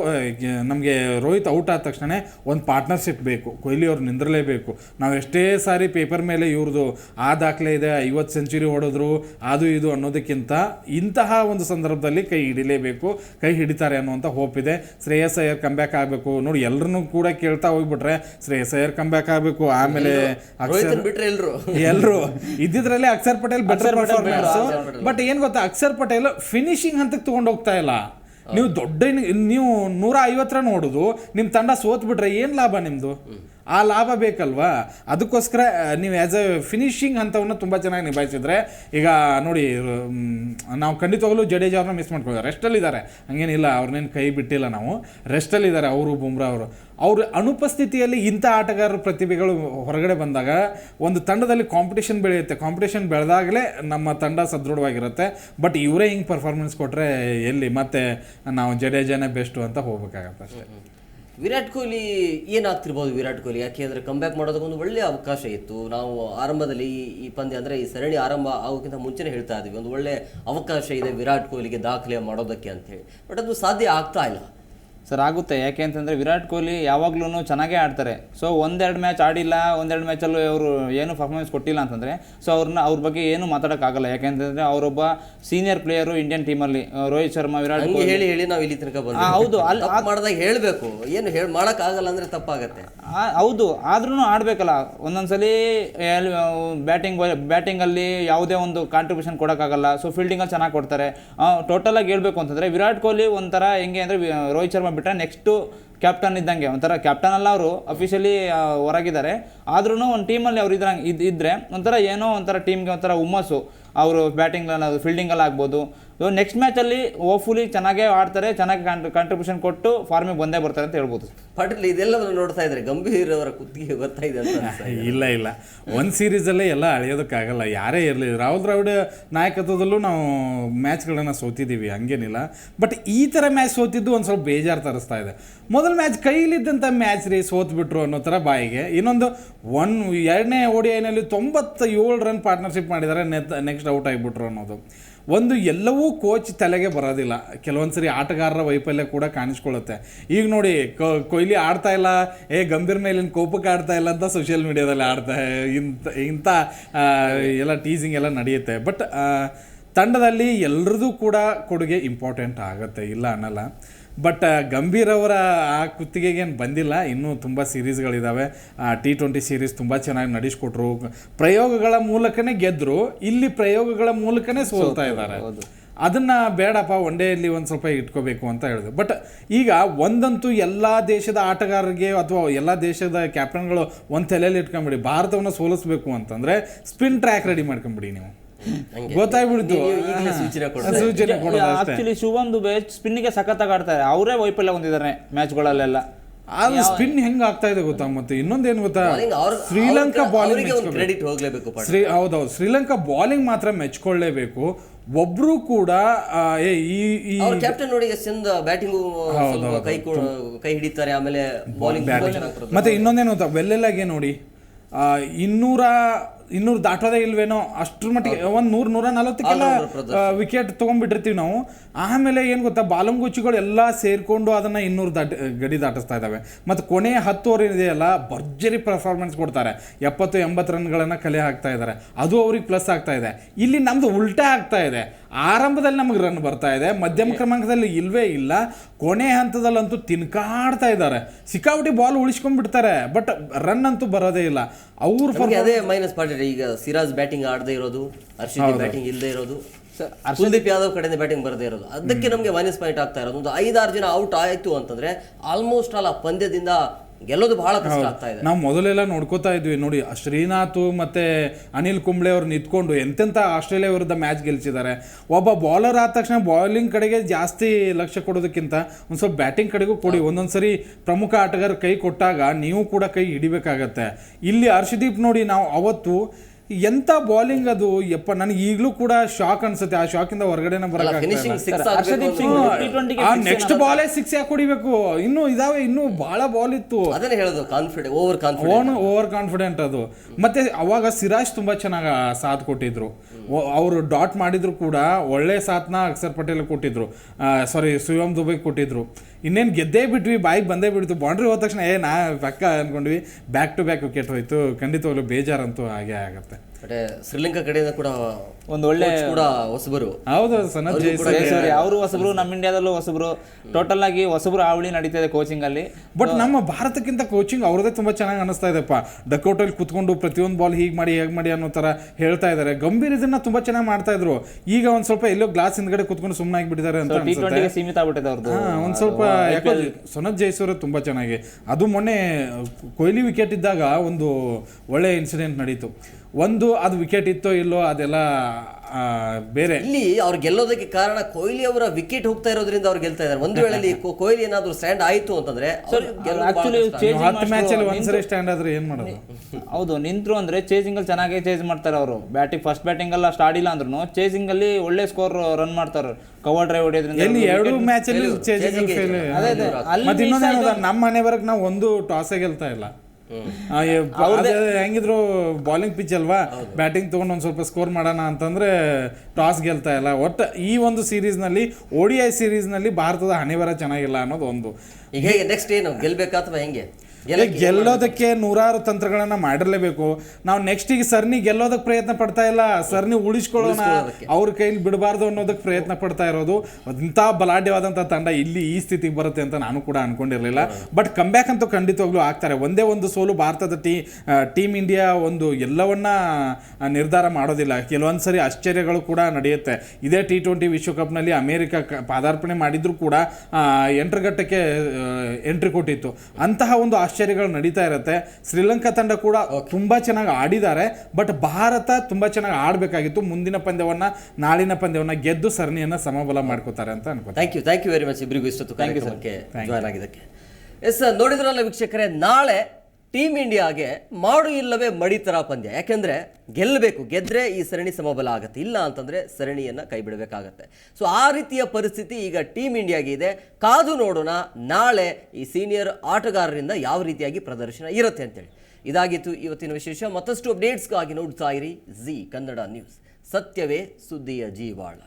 ನಮಗೆ ರೋಹಿತ್ ಔಟ್ ಆದ ತಕ್ಷಣ ಒಂದು ಪಾರ್ಟ್ನರ್ಶಿಪ್ ಬೇಕು. ಕೊಹ್ಲಿ ಅವ್ರು ನಿಂದಿರಲೇಬೇಕು. ನಾವು ಎಷ್ಟೇ ಸಾರಿ ಪೇಪರ್ ಮೇಲೆ ಇವ್ರದ್ದು ಆ ದಾಖಲೆ ಇದೆ ಐವತ್ತು ಸೆಂಚುರಿ ಹೊಡೆದ್ರು ಅದು ಇದು ಅನ್ನೋದಕ್ಕಿಂತ ಇಂತಹ ಒಂದು ಸಂದರ್ಭದಲ್ಲಿ ಕೈ ಹಿಡಿಲೇಬೇಕು ಕೈ ಹಿಡಿತಾರೆ ಅನ್ನುವಂಥ ಹೋಪ್ ಇದೆ. ಶ್ರೇಯಸ್ ಅಯ್ಯರ್ ಕಂಬ್ಯಾಕ್ ಆಗಬೇಕು. ನೋಡಿ ಎಲ್ಲರನ್ನೂ ಕೂಡ ಕೇಳ್ತಾ ಹೋಗ್ಬಿಟ್ರೆ ಶ್ರೇಯಸ್ ಅಯ್ಯರ್ ಕಂಬ್ಯಾಕ್ ಆಗಬೇಕು. ಆಮೇಲೆ ಬಿಟ್ರೆ ಎಲ್ಲರೂ ಎಲ್ಲರೂ ಇದ್ದಿದ್ರಲ್ಲಿ Akshar Patel better performance but ಏನ್ ಗೊತ್ತಾ ಅಕ್ಷರ್ ಪಟೇಲ್ ಫಿನಿಶಿಂಗ್ ಹಂತಕ್ಕೆ ತಗೊಂಡು ಹೋಗ್ತಾ ಇಲ್ಲ. ನೀವು ದೊಡ್ಡ ನೀವು ನೂರ ಐವತ್ತರ ನೋಡುದು ನಿಮ್ಮ ತಂಡ ಸೋತ್ ಬಿಟ್ರೆ ಏನ್ ಲಾಭ ನಿಮ್ಮದು ಆ ಲಾಭ ಬೇಕಲ್ವಾ? ಅದಕ್ಕೋಸ್ಕರ ನೀವು ಆಸ್ ಎ ಫಿನಿಶಿಂಗ್ ಹಂತವನ್ನು ತುಂಬ ಚೆನ್ನಾಗಿ ನಿಭಾಯಿಸಿದ್ರೆ, ಈಗ ನೋಡಿ ನಾವು ಖಂಡಿತವಾಗ್ಲೂ ಜಡೇಜಾ ಅವ್ರನ್ನ ಮಿಸ್ ಮಾಡ್ಕೊಂಡಿದ್ದಾರೆ ರೆಸ್ಟಲ್ಲಿದ್ದಾರೆ ಹಂಗೇನಿಲ್ಲ, ಅವ್ರನ್ನೇನು ಕೈ ಬಿಟ್ಟಿಲ್ಲ ನಾವು. ರೆಸ್ಟಲ್ಲಿದ್ದಾರೆ ಅವರು, ಬುಮ್ರಾ ಅವರು. ಅವ್ರ ಅನುಪಸ್ಥಿತಿಯಲ್ಲಿ ಇಂಥ ಆಟಗಾರರ ಪ್ರತಿಭೆಗಳು ಹೊರಗಡೆ ಬಂದಾಗ ಒಂದು ತಂಡದಲ್ಲಿ ಕಾಂಪಿಟೇಷನ್ ಬೆಳೆಯುತ್ತೆ. ಕಾಂಪಿಟೇಷನ್ ಬೆಳೆದಾಗಲೇ ನಮ್ಮ ತಂಡ ಸದೃಢವಾಗಿರುತ್ತೆ. ಬಟ್ ಇವರೇ ಹಿಂಗೆ ಪರ್ಫಾರ್ಮೆನ್ಸ್ ಕೊಟ್ಟರೆ ಎಲ್ಲಿ? ಮತ್ತೆ ನಾವು ಜಡೇಜನೇ ಬೆಸ್ಟು ಅಂತ ಹೋಗ್ಬೇಕಾಗತ್ತೆ ಅಷ್ಟೇ. ವಿರಾಟ್ ಕೊಹ್ಲಿ ಏನಾಗ್ತಿರ್ಬೋದು ವಿರಾಟ್ ಕೊಹ್ಲಿ? ಯಾಕೆಂದ್ರೆ ಕಂಬ್ಯಾಕ್ ಮಾಡೋದಕ್ಕೆ ಒಂದು ಒಳ್ಳೆಯ ಅವಕಾಶ ಇತ್ತು. ನಾವು ಆರಂಭದಲ್ಲಿ ಈ ಪಂದ್ಯ ಅಂದರೆ ಈ ಸರಣಿ ಆರಂಭ ಆಗೋಕ್ಕಿಂತ ಮುಂಚೆನೇ ಹೇಳ್ತಾ ಇದ್ವಿ. ಒಂದು ಒಳ್ಳೆಯ ಅವಕಾಶ ಇದೆ ವಿರಾಟ್ ಕೊಹ್ಲಿಗೆ ದಾಖಲೆ ಮಾಡೋದಕ್ಕೆ ಅಂತೇಳಿ ಬಟ್ ಅದು ಸಾಧ್ಯ ಆಗ್ತಾ ಇಲ್ಲ. ಸರ್ ಆಗುತ್ತೆ. ಯಾಕೆ ಅಂತಂದರೆ ವಿರಾಟ್ ಕೊಹ್ಲಿ ಯಾವಾಗ್ಲೂ ಚೆನ್ನಾಗೇ ಆಡ್ತಾರೆ. ಸೊ ಒಂದೆರಡು ಮ್ಯಾಚ್ ಆಡಿಲ್ಲ ಒಂದೆರಡು ಮ್ಯಾಚಲ್ಲೂ ಅವರು ಏನು ಪರ್ಫಾರ್ಮೆನ್ಸ್ ಕೊಟ್ಟಿಲ್ಲ ಅಂತಂದರೆ ಸೊ ಅವ್ರನ್ನ ಅವ್ರ ಬಗ್ಗೆ ಏನು ಮಾತಾಡೋಕ್ಕಾಗಲ್ಲ. ಯಾಕೆಂತಂದರೆ ಅವರೊಬ್ಬ ಸೀನಿಯರ್ ಪ್ಲೇಯರು ಇಂಡಿಯನ್ ಟೀಮಲ್ಲಿ ರೋಹಿತ್ ಶರ್ಮಾ ವಿರಾಟ್ ಕೊಹ್ಲಿ. ಹೇಳಿ ಹೇಳಿ ನಾವು ಇಲ್ಲಿ ತನಕ ಹೌದು. ಅಲ್ಲಿ ಮಾಡಿದಾಗ ಹೇಳಬೇಕು. ಏನು ಹೇಳಿ ಮಾಡೋಕ್ಕಾಗಲ್ಲ ಅಂದ್ರೆ ತಪ್ಪಾಗತ್ತೆ. ಹೌದು. ಆದ್ರೂ ಆಡಬೇಕಲ್ಲ. ಒಂದೊಂದ್ಸಲಿ ಬ್ಯಾಟಿಂಗ್ ಬ್ಯಾಟಿಂಗಲ್ಲಿ ಯಾವುದೇ ಒಂದು ಕಾಂಟ್ರಿಬ್ಯೂಷನ್ ಕೊಡೋಕ್ಕಾಗಲ್ಲ. ಸೊ ಫೀಲ್ಡಿಂಗಲ್ಲಿ ಚೆನ್ನಾಗಿ ಕೊಡ್ತಾರೆ. ಟೋಟಲಾಗಿ ಹೇಳಬೇಕು ಅಂತಂದರೆ ವಿರಾಟ್ ಕೊಹ್ಲಿ ಒಂಥರ ಹೆಂಗೆ ಅಂದರೆ ರೋಹಿತ್ ಶರ್ಮಾ ಬಿಟ್ಟರೆ ನೆಕ್ಸ್ಟು ಕ್ಯಾಪ್ಟನ್ ಇದ್ದಂಗೆ, ಒಂಥರ ಕ್ಯಾಪ್ಟನ್ ಅಲ್ಲ ಅವರು ಅಫಿಷಿಯಲಿ ಹೊರಗಿದ್ದಾರೆ. ಆದ್ರೂ ಒಂದು ಟೀಮಲ್ಲಿ ಅವ್ರು ಇದ್ರಂಗೆ, ಇದ್ ಇದ್ದರೆ ಒಂಥರ ಏನೋ ಒಂಥರ ಟೀಮ್ಗೆ ಒಂಥರ ಹುಮ್ಮಸ್ಸು. ಅವರು ಬ್ಯಾಟಿಂಗಲ್ಲಿ ಫೀಲ್ಡಿಂಗಲ್ಲಿ ಆಗ್ಬೋದು. ನೆಕ್ಸ್ಟ್ ಮ್ಯಾಚಲ್ಲಿ ಓಫುಲಿ ಚೆನ್ನಾಗೇ ಆಡ್ತಾರೆ ಚೆನ್ನಾಗಿ ಕಾಂಟ್ರಿಬ್ಯೂಷನ್ ಕೊಟ್ಟು ಫಾರ್ಮಿಗೆ ಬಂದೇ ಬರ್ತಾರೆ ಅಂತ ಹೇಳ್ಬೋದು. ಪಾಟೀಲ್ ಇದೆಲ್ಲದನ್ನು ನೋಡ್ತಾ ಇದ್ರೆ ಗಂಭೀರ್ ಅವರ ಕುತ್ತಿಗೆ ಬರ್ತಾ ಇದೆ ಅಂತ ಇಲ್ಲ ಇಲ್ಲ. ಒಂದು ಸೀರೀಸಲ್ಲೇ ಎಲ್ಲ ಅಳೆಯೋದಕ್ಕಾಗಲ್ಲ. ಯಾರೇ ಇರಲಿ ರಾಹುಲ್ ದ್ರಾವಿಡ್ ನಾಯಕತ್ವದಲ್ಲೂ ನಾವು ಮ್ಯಾಚ್ಗಳನ್ನು ಸೋತಿದ್ದೀವಿ ಹಂಗೇನಿಲ್ಲ. ಬಟ್ ಈ ಥರ ಮ್ಯಾಚ್ ಸೋತಿದ್ದು ಒಂದು ಸ್ವಲ್ಪ ಬೇಜಾರು ತರಿಸ್ತಾ ಇದೆ. ಮೊದಲ ಮ್ಯಾಚ್ ಕೈಲಿದ್ದಂಥ ಮ್ಯಾಚ್ ರೀ ಸೋತ್ಬಿಟ್ರು ಅನ್ನೋ ಥರ ಬಾಯಿಗೆ. ಇನ್ನೊಂದು ಒನ್ ಎರಡನೇ ಓಡಿಯಲ್ಲಿ ಐನಲ್ಲಿ ತೊಂಬತ್ತ ಏಳು ರನ್ ಪಾರ್ಟ್ನರ್ಶಿಪ್ ಮಾಡಿದ್ದಾರೆ ನೆಕ್ಸ್ಟ್ ಔಟ್ ಆಗಿಬಿಟ್ರು ಅನ್ನೋದು. ಒಂದು ಎಲ್ಲವೂ ಕೋಚ್ ತಲೆಗೆ ಬರೋದಿಲ್ಲ. ಕೆಲವೊಂದು ಸರಿ ಆಟಗಾರರ ವೈಫಲ್ಯ ಕೂಡ ಕಾಣಿಸ್ಕೊಳ್ಳುತ್ತೆ. ಈಗ ನೋಡಿ ಕೊಹ್ಲಿ ಆಡ್ತಾ ಇಲ್ಲ, ಏ, ಗಂಭೀರ್ ಮೇಲಿನ ಕೋಪಕ್ಕೆ ಆಡ್ತಾ ಇಲ್ಲ ಅಂತ ಸೋಷಿಯಲ್ ಮೀಡಿಯಾದಲ್ಲಿ ಆಡ್ತಾ, ಇಂಥ ಇಂಥ ಎಲ್ಲ ಟೀಸಿಂಗ್ ಎಲ್ಲ ನಡೆಯುತ್ತೆ. ಬಟ್ ತಂಡದಲ್ಲಿ ಎಲ್ರದ್ದು ಕೂಡ ಕೊಡುಗೆ ಇಂಪಾರ್ಟೆಂಟ್ ಆಗುತ್ತೆ, ಇಲ್ಲ ಅನ್ನಲ್ಲ. ಬಟ್ ಗಂಭೀರ್ ಅವರ ಆ ಕುತ್ತಿಗೆಗೇನು ಬಂದಿಲ್ಲ. ಇನ್ನೂ ತುಂಬ ಸೀರೀಸ್ಗಳಿದ್ದಾವೆ ಟಿ ಟ್ವೆಂಟಿ ಸೀರೀಸ್ ತುಂಬ ಚೆನ್ನಾಗಿ ನಡೆಸ್ಕೊಟ್ರು. ಪ್ರಯೋಗಗಳ ಮೂಲಕನೇ ಗೆದ್ದರು ಇಲ್ಲಿ ಪ್ರಯೋಗಗಳ ಮೂಲಕನೇ ಸೋಲ್ತಾ ಇದ್ದಾರೆ. ಅದನ್ನ ಬೇಡಪ್ಪ ಒನ್ ಡೇಯಲ್ಲಿ ಒಂದು ಸ್ವಲ್ಪ ಇಟ್ಕೋಬೇಕು ಅಂತ ಹೇಳಿದ್ರು. ಬಟ್ ಈಗ ಒಂದಂತೂ ಎಲ್ಲ ದೇಶದ ಆಟಗಾರರಿಗೆ ಅಥವಾ ಎಲ್ಲ ದೇಶದ ಕ್ಯಾಪ್ಟನ್ಗಳು ಒಂದು ತಲೆಯಲ್ಲಿ ಇಟ್ಕೊಂಬಿಡಿ ಭಾರತವನ್ನು ಸೋಲಿಸ್ಬೇಕು ಅಂತಂದ್ರೆ ಸ್ಪಿನ್ ಟ್ರ್ಯಾಕ್ ರೆಡಿ ಮಾಡ್ಕೊಂಬಿಡಿ ನೀವು. ಗೊತ್ತಾಗ್ಬಿಡ್ತು. ಸೂಚನೆ ಆಕ್ಚುಲಿ ಶುಭಮ್ ದುಬೆ ಸ್ಪಿನ್ನಿಗೆ ಸಖತ್ತಾಗಿ ಆಡ್ತಾರೆ ಅವರೇ ವೈಫಲ್ಯ ಹೊಂದಿದ್ದಾರೆ ಮ್ಯಾಚ್ಗಳಲ್ಲೆಲ್ಲ. ಆದ್ರೆ ಸ್ಪಿನ್ ಹೆಂಗ್ ಆಗ್ತಾ ಇದೆ ಗೊತ್ತಾ ಮತ್ತೆ? ಇನ್ನೊಂದೇನ್ ಗೊತ್ತಾ? ಶ್ರೀಲಂಕಾ ಅವ್ರಿಗೆ- ಬಾಲಿಂಗ್ ಒಂದು ಕ್ರೆಡಿಟ್ ಹೋಗ್ಲೇಬೇಕು ಶ್ರೀ ಹೌದೌದು. ಶ್ರೀಲಂಕಾ ಬಾಲಿಂಗ್ ಮಾತ್ರ ಮೆಚ್ಕೊಳ್ಳೇಬೇಕು ಒಬ್ರು ಕೂಡ ಏ ಈ ಈ ಅವ್ರ ಕ್ಯಾಪ್ಟನ್ ನೋಡಿ ಎಷ್ಟು ಬ್ಯಾಟಿಂಗ್ ಕೈ ಕೈ ಹಿಡಿತಾರೆ ಆಮೇಲೆ ಬೌಲಿಂಗ್ ಮತ್ತೆ ಇನ್ನೊಂದೇನು ಗೊತ್ತಾ? ವೆಲ್ಲೆಲ್ಲಾಗೆ ನೋಡಿ. ಇನ್ನೂರ ಇನ್ನೂರು ದಾಟೋದೇ ಇಲ್ವೇನೋ? ಅಷ್ಟ್ರ ಮಟ್ಟಿಗೆ ಒಂದು ನೂರು ನೂರ ನಲವತ್ತಕ್ಕೆಲ್ಲ ವಿಕೆಟ್ ತೊಗೊಂಡ್ಬಿಟ್ಟಿರ್ತೀವಿ ನಾವು. ಆಮೇಲೆ ಏನು ಗೊತ್ತಾ ಬಾಲಂಗುಚ್ಚಿಗಳು ಎಲ್ಲ ಸೇರ್ಕೊಂಡು ಅದನ್ನ ಇನ್ನೂರು ದಾಟ ಗಡಿ ದಾಟಿಸ್ತಾ ಇದ್ದಾವೆ ಮತ್ತೆ ಕೊನೆ ಹತ್ತು ಓವರ್ ಇದೆಯಲ್ಲ ಭರ್ಜರಿ ಪರ್ಫಾರ್ಮೆನ್ಸ್ ಕೊಡ್ತಾರೆ. ಎಪ್ಪತ್ತು ಎಂಬತ್ತು ರನ್ಗಳನ್ನು ಕಲೆ ಹಾಕ್ತಾ ಇದ್ದಾರೆ ಅದು ಅವ್ರಿಗೆ ಪ್ಲಸ್ ಆಗ್ತಾ ಇದೆ. ಇಲ್ಲಿ ನಮ್ದು ಉಲ್ಟಾ ಆಗ್ತಾ ಇದೆ. ಆರಂಭದಲ್ಲಿ ನಮಗೆ ರನ್ ಬರ್ತಾ ಇದೆ. ಮಧ್ಯಮ ಕ್ರಮಾಂಕದಲ್ಲಿ ಇಲ್ವೇ ಇಲ್ಲ. ಕೊನೆ ಹಂತದಲ್ಲಂತೂ ತಿನ್ಕಾಡ್ತಾ ಇದ್ದಾರೆ ಸಿಕ್ಕಾಪಟ್ಟಿ ಬಾಲ್ ಉಳಿಸ್ಕೊಂಡ್ಬಿಡ್ತಾರೆ ಬಟ್ ರನ್ ಅಂತೂ ಬರೋದೇ ಇಲ್ಲ. ಅವ್ರ ಅದೇ ಮೈನಸ್ ಪಾಯಿಂಟ್ ಈಗ ಸಿರಾಜ್ ಬ್ಯಾಟಿಂಗ್ ಆಡದೇ ಇರೋದು ಹರ್ಷಿತ್ ಬ್ಯಾಟಿಂಗ್ ಇಲ್ಲದೆ ಇರೋದು ಕುಲ್ದೀಪ್ ಯಾದವ್ ಕಡೆಯಿಂದ ಬ್ಯಾಟಿಂಗ್ ಬರದೇ ಇರೋದು. ಅದಕ್ಕೆ ನಮಗೆ ಮೈನಸ್ ಪಾಯಿಂಟ್ ಆಗ್ತಾ ಇರೋದು. ಒಂದು ಐದಾರು ಜನ ಔಟ್ ಆಯಿತು ಅಂತಂದ್ರೆ ಆಲ್ಮೋಸ್ಟ್ ಆಲ್ ಆ ಪಂದ್ಯದಿಂದ ಗೆಲ್ಲೋದು ಬಹಳ ಕಷ್ಟ ಆಗ್ತಾ ಇದೆ. ನಾವು ಮೊದಲೆಲ್ಲ ನೋಡ್ಕೋತಾ ಇದ್ವಿ. ನೋಡಿ ಶ್ರೀನಾಥ್ ಮತ್ತೆ ಅನಿಲ್ ಕುಂಬ್ಳೆ ಅವ್ರು ನಿಂತ್ಕೊಂಡು ಎಂತೆಂಥ ಆಸ್ಟ್ರೇಲಿಯಾ ವಿರುದ್ಧ ಮ್ಯಾಚ್ ಗೆಲ್ಸಿದ್ದಾರೆ. ಒಬ್ಬ ಬಾಲರ್ ಆದ ತಕ್ಷಣ ಬೌಲಿಂಗ್ ಕಡೆಗೆ ಜಾಸ್ತಿ ಲಕ್ಷ್ಯ ಕೊಡೋದಕ್ಕಿಂತ ಒಂದು ಸ್ವಲ್ಪ ಬ್ಯಾಟಿಂಗ್ ಕಡೆಗೂ ಕೊಡಿ. ಒಂದೊಂದ್ಸರಿ ಪ್ರಮುಖ ಆಟಗಾರ ಕೈ ಕೊಟ್ಟಾಗ ನೀವು ಕೂಡ ಕೈ ಹಿಡಿಬೇಕಾಗತ್ತೆ. ಇಲ್ಲಿ ಹರ್ಷದೀಪ್ ನೋಡಿ ನಾವು ಅವತ್ತು ಎಂತ ಬೌಲಿಂಗ್ ಅದು? ಯಪ್ಪ ನನಗೆ ಈಗಲೂ ಕೂಡ ಶಾಕ್ ಅನ್ಸುತ್ತೆ. ಆ ಶಾಕಿಂದ ಹೊರಗಡೆನ ಆ ನೆಕ್ಸ್ಟ್ ಬಾಲೇ ಸಿಕ್ಸ್ ಯಾಕೆ ಹೊಡಿಬೇಕು ಇನ್ನು ಇದಾವೆ ಇನ್ನು ಬಹಳ ಬಾಲ್ ಇತ್ತು. ಅದನ್ನ ಹೇಳೋದು confident over confident over confident ಅದು. ಮತ್ತೆ ಅವಾಗ ಸಿರಾಜ್ ತುಂಬಾ ಚೆನ್ನಾಗಿ ಸಾಥ್ ಕೊಟ್ಟಿದ್ರು. ಅವರು ಡಾಟ್ ಮಾಡಿದ್ರು ಕೂಡ ಒಳ್ಳೆ ಸಾಥ್ನ ಅಕ್ಷರ್ ಪಟೇಲ್ ಕೊಟ್ಟಿದ್ರು. ಸಾರಿ ಸುಯಂ ದುಬೈ ಕೊಟ್ಟಿದ್ರು. ಇನ್ನೇನು ಗೆದ್ದೇ ಬಿಟ್ವಿ ಬಾಯಿಗೆ ಬಂದೇ ಬಿಡ್ತು. ಬೌಂಡ್ರಿ ಹೋದ ತಕ್ಷಣ ಏ ನಾ ಪಕ್ಕ ಅನ್ಕೊಂಡ್ವಿ. ಬ್ಯಾಕ್ ಟು ಬ್ಯಾಕ್ ವಿಕೆಟ್ ಹೋಯ್ತು. ಖಂಡಿತವಾಗ್ಲೂ ಬೇಜಾರಂತೂ ಹಾಗೆ ಆಗತ್ತೆ. ಮತ್ತೆ ಶ್ರೀಲಂಕಾ ಕಡೆಯಿಂದ ಕೂಡ ಒಂದು ಒಳ್ಳೆ ಕೂಡ ಹೊಸಬರು. ಹೌದು ಸನತ್ ಅವರು ಹೊಸಬರು ನಮ್ಮ ಇಂಡಿಯಾದಲ್ಲೂ ಹೊಸಬರು. ಟೋಟಲ್ ಆಗಿ ಹೊಸಬರು ಆವಳಿ ನಡೀತಾ ಇದೆ ಕೋಚಿಂಗ್ ಅಲ್ಲಿ. ಬಟ್ ನಮ್ಮ ಭಾರತಕ್ಕಿಂತ ಕೋಚಿಂಗ್ ಅವ್ರದೇ ತುಂಬಾ ಚೆನ್ನಾಗಿ ಅನಿಸ್ತಾ ಇದೆಪ್ಪ ಡಕೌಟಲ್ಲಿ ಕುತ್ಕೊಂಡು ಪ್ರತಿಯೊಂದು ಬಾಲ್ ಹೀಗೆ ಮಾಡಿ ಹೇಗೆ ಮಾಡಿ ಅನ್ನೋ ತರ ಹೇಳ್ತಾ ಇದಾರೆ. ಗಂಭೀರ ಇದನ್ನ ತುಂಬಾ ಚೆನ್ನಾಗಿ ಮಾಡ್ತಾ ಇದ್ರು. ಈಗ ಒಂದ್ ಸ್ವಲ್ಪ ಎಲ್ಲೋ ಗ್ಲಾಸ್ ಹಿಂದ್ಗಡೆ ಕುತ್ಕೊಂಡು ಸುಮ್ಮನೆ ಆಗಿಬಿಟ್ಟಿದ್ದಾರೆ ಅಂತ ಸೀಮಿತ ಆಗ್ಬಿಟ್ಟಿದೆ ಅವ್ರದ್ದು ಒಂದ್ ಸ್ವಲ್ಪ ಯಾಕೋ ಸನತ್ ಜೈಸೂರ ತುಂಬಾ ಚೆನ್ನಾಗಿ. ಅದು ಮೊನ್ನೆ ಕೊಹ್ಲಿ ವಿಕೆಟ್ ಇದ್ದಾಗ ಒಂದು ಒಳ್ಳೆ ಇನ್ಸಿಡೆಂಟ್ ನಡೀತು. ಒಂದು ಅದು ವಿಕೆಟ್ ಇತ್ತೋ ಇಲ್ಲೋ ಅದೆಲ್ಲ ಆ, ಬೇರೆ. ಇಲ್ಲಿ ಅವ್ರು ಗೆಲ್ಲೋದಕ್ಕೆ ಕಾರಣ ಕೊಹ್ಲಿ ಅವರ ವಿಕೆಟ್ ಹೋಗ್ತಾ ಇರೋದ್ರಿಂದ ಅವ್ರು ಗೆಲ್ತಾ ಇದಾರೆ ಒಂದು ವೇಳೆ ಕೊಹ್ಲಿ ಏನಾದ್ರು ಸ್ಟ್ಯಾಂಡ್ ಆಯ್ತು ಅಂತಂದ್ರೆ ಹತ್ತು ಮ್ಯಾಚಲ್ಲಿ ಒಂದ್ಸರಿ ಸ್ಟ್ಯಾಂಡ್ ಆದ್ರೆ ಏನ್ ಮಾಡೋದು? ಹೌದು ನಿಂತ್ರು ಅಂದ್ರೆ ಚೇಸಿಂಗ್ ಅಲ್ಲಿ ಚೆನ್ನಾಗಿ ಚೇಸ್ ಮಾಡ್ತಾರೆ ಅವರು. ಬ್ಯಾಟಿಂಗ್ ಫಸ್ಟ್ ಬ್ಯಾಟಿಂಗ್ ಎಲ್ಲ ಸ್ಟಾರ್ಟ್ ಇಲ್ಲ ಅಂದ್ರೂ ಚೇಸಿಂಗ್ ಅಲ್ಲಿ ಒಳ್ಳೆ ಸ್ಕೋರ್ ರನ್ ಮಾಡ್ತಾರೆ. ಕವರ್ ಡ್ರೈವ್ ಹೊಡೆಯೋದ್ರಿಂದ ಎಲ್ಲಿ ಎರಡು ಮ್ಯಾಚ್ ಅಲ್ಲಿ ಚೇಸಿಂಗ್ ಅಲ್ಲಿ ನಮ್ಮ ಮನೆ ಬರಕ್ ನಾವು ಒಂದು ಟಾಸೇ ಗೆಲ್ತಾ ಇಲ್ಲ. ಹೆಂಗಿದ್ರು ಬಾಲಿಂಗ್ ಪಿಚ್ ಅಲ್ವಾ? ಬ್ಯಾಟಿಂಗ್ ತಗೊಂಡು ಒಂದ್ ಸ್ವಲ್ಪ ಸ್ಕೋರ್ ಮಾಡೋಣ ಅಂತಂದ್ರೆ ಟಾಸ್ ಗೆಲ್ತಾ ಇಲ್ಲ. ಒಟ್ಟು ಈ ಒಂದು ಸೀರೀಸ್ನಲ್ಲಿ ಓಡಿಐ ಸೀರೀಸ್ನಲ್ಲಿ ಭಾರತದ ಹಣೆ ಬರ ಚೆನ್ನಾಗಿಲ್ಲ ಅನ್ನೋದು ಒಂದು. ಈಗ ನೆಕ್ಸ್ಟ್ ಏನು? ಗೆಲ್ಬೇಕಾ ಅಥವಾ ಹೆಂಗೆ? ಗೆಲ್ಲೋದಕ್ಕೆ ನೂರಾರು ತಂತ್ರಗಳನ್ನ ಮಾಡಿರ್ಲೇಬೇಕು. ನಾವು ನೆಕ್ಸ್ಟ್ ಈಗ ಸರ್ನಿ ಗೆಲ್ಲೋದಕ್ಕೆ ಪ್ರಯತ್ನ ಪಡ್ತಾ ಇಲ್ಲ ಸರ್ನಿ ಉಳಿಸ್ಕೊಳ್ಳೋಣ ಅವ್ರ ಕೈಲಿ ಬಿಡಬಾರ್ದು ಅನ್ನೋದಕ್ಕೆ ಪ್ರಯತ್ನ ಪಡ್ತಾ ಇರೋದು. ಇಂಥ ಬಲಾಢ್ಯವಾದಂಥ ತಂಡ ಇಲ್ಲಿ ಈ ಸ್ಥಿತಿಗೆ ಬರುತ್ತೆ ಅಂತ ನಾನು ಕೂಡ ಅನ್ಕೊಂಡಿರಲಿಲ್ಲ. ಬಟ್ ಕಂಬ್ಯಾಕ್ ಅಂತೂ ಖಂಡಿತವಾಗ್ಲೂ ಆಗ್ತಾರೆ. ಒಂದೇ ಒಂದು ಸೋಲು ಭಾರತದ ಟೀ ಟೀಮ್ ಇಂಡಿಯಾ ಒಂದು ಎಲ್ಲವನ್ನ ನಿರ್ಧಾರ ಮಾಡೋದಿಲ್ಲ. ಕೆಲವೊಂದು ಸರಿ ಆಶ್ಚರ್ಯಗಳು ಕೂಡ ನಡೆಯುತ್ತೆ. ಇದೇ ಟಿ ಟ್ವೆಂಟಿ ವಿಶ್ವಕಪ್ನಲ್ಲಿ ಅಮೇರಿಕ ಪಾದಾರ್ಪಣೆ ಮಾಡಿದ್ರು ಕೂಡ ಆ, ಎಂಟರ ಘಟ್ಟಕ್ಕೆ ಎಂಟ್ರಿ ಕೊಟ್ಟಿತ್ತು. ಅಂತಹ ಒಂದು ಆಶ್ಚರ್ಯಗಳು ನಡೀತಾ ಇರುತ್ತೆ. ಶ್ರೀಲಂಕಾ ತಂಡ ಕೂಡ ತುಂಬಾ ಚೆನ್ನಾಗಿ ಆಡಿದ್ದಾರೆ. ಬಟ್ ಭಾರತ ತುಂಬಾ ಚೆನ್ನಾಗಿ ಆಡಬೇಕಾಗಿತ್ತು. ಮುಂದಿನ ಪಂದ್ಯವನ್ನ ನಾಳಿನ ಪಂದ್ಯವನ್ನ ಗೆದ್ದು ಸರಣಿಯನ್ನ ಸಮಬಲ ಮಾಡ್ಕೋತಾರೆ ಅಂತ ಅನ್ಕೋ thank you thank you very much ಇಬ್ಬರಿಗೂ ಇಷ್ಟೊತ್ತು. ಕಾರ್ಯಕ್ರಮಕ್ಕೆ ಜಾಯ್ನ್ ಆಗಿದ್ದಕ್ಕೆ ಎಸ್ ನೋಡಿದ್ರಲ್ಲ ವೀಕ್ಷಕರೇ ನಾಳೆ ಟೀಮ್ ಇಂಡಿಯಾಗೆ ಮಾಡು ಇಲ್ಲವೇ ಮಡಿತರ ಪಂದ್ಯ. ಯಾಕೆಂದರೆ ಗೆಲ್ಲಬೇಕು, ಗೆದ್ರೆ ಈ ಸರಣಿ ಸಮಬಲ ಆಗುತ್ತೆ. ಇಲ್ಲ ಅಂತಂದರೆ ಸರಣಿಯನ್ನು ಕೈ ಬಿಡಬೇಕಾಗತ್ತೆ ಸೊ ಆ ರೀತಿಯ ಪರಿಸ್ಥಿತಿ ಈಗ ಟೀಮ್ ಇಂಡಿಯಾಗೆ ಇದೆ. ಕಾದು ನೋಡೋಣ ನಾಳೆ ಈ ಸೀನಿಯರ್ ಆಟಗಾರರಿಂದ ಯಾವ ರೀತಿಯಾಗಿ ಪ್ರದರ್ಶನ ಇರುತ್ತೆ ಅಂತೇಳಿ. ಇದಾಗಿತ್ತು ಇವತ್ತಿನ ವಿಶೇಷ. ಮತ್ತಷ್ಟು ಅಪ್ಡೇಟ್ಸ್ಗಾಗಿ ನೋಡ್ತಾ ಇರಿ ಜಿ ಕನ್ನಡ ನ್ಯೂಸ್. ಸತ್ಯವೇ ಸುದ್ದಿಯ ಜೀವಾಳ.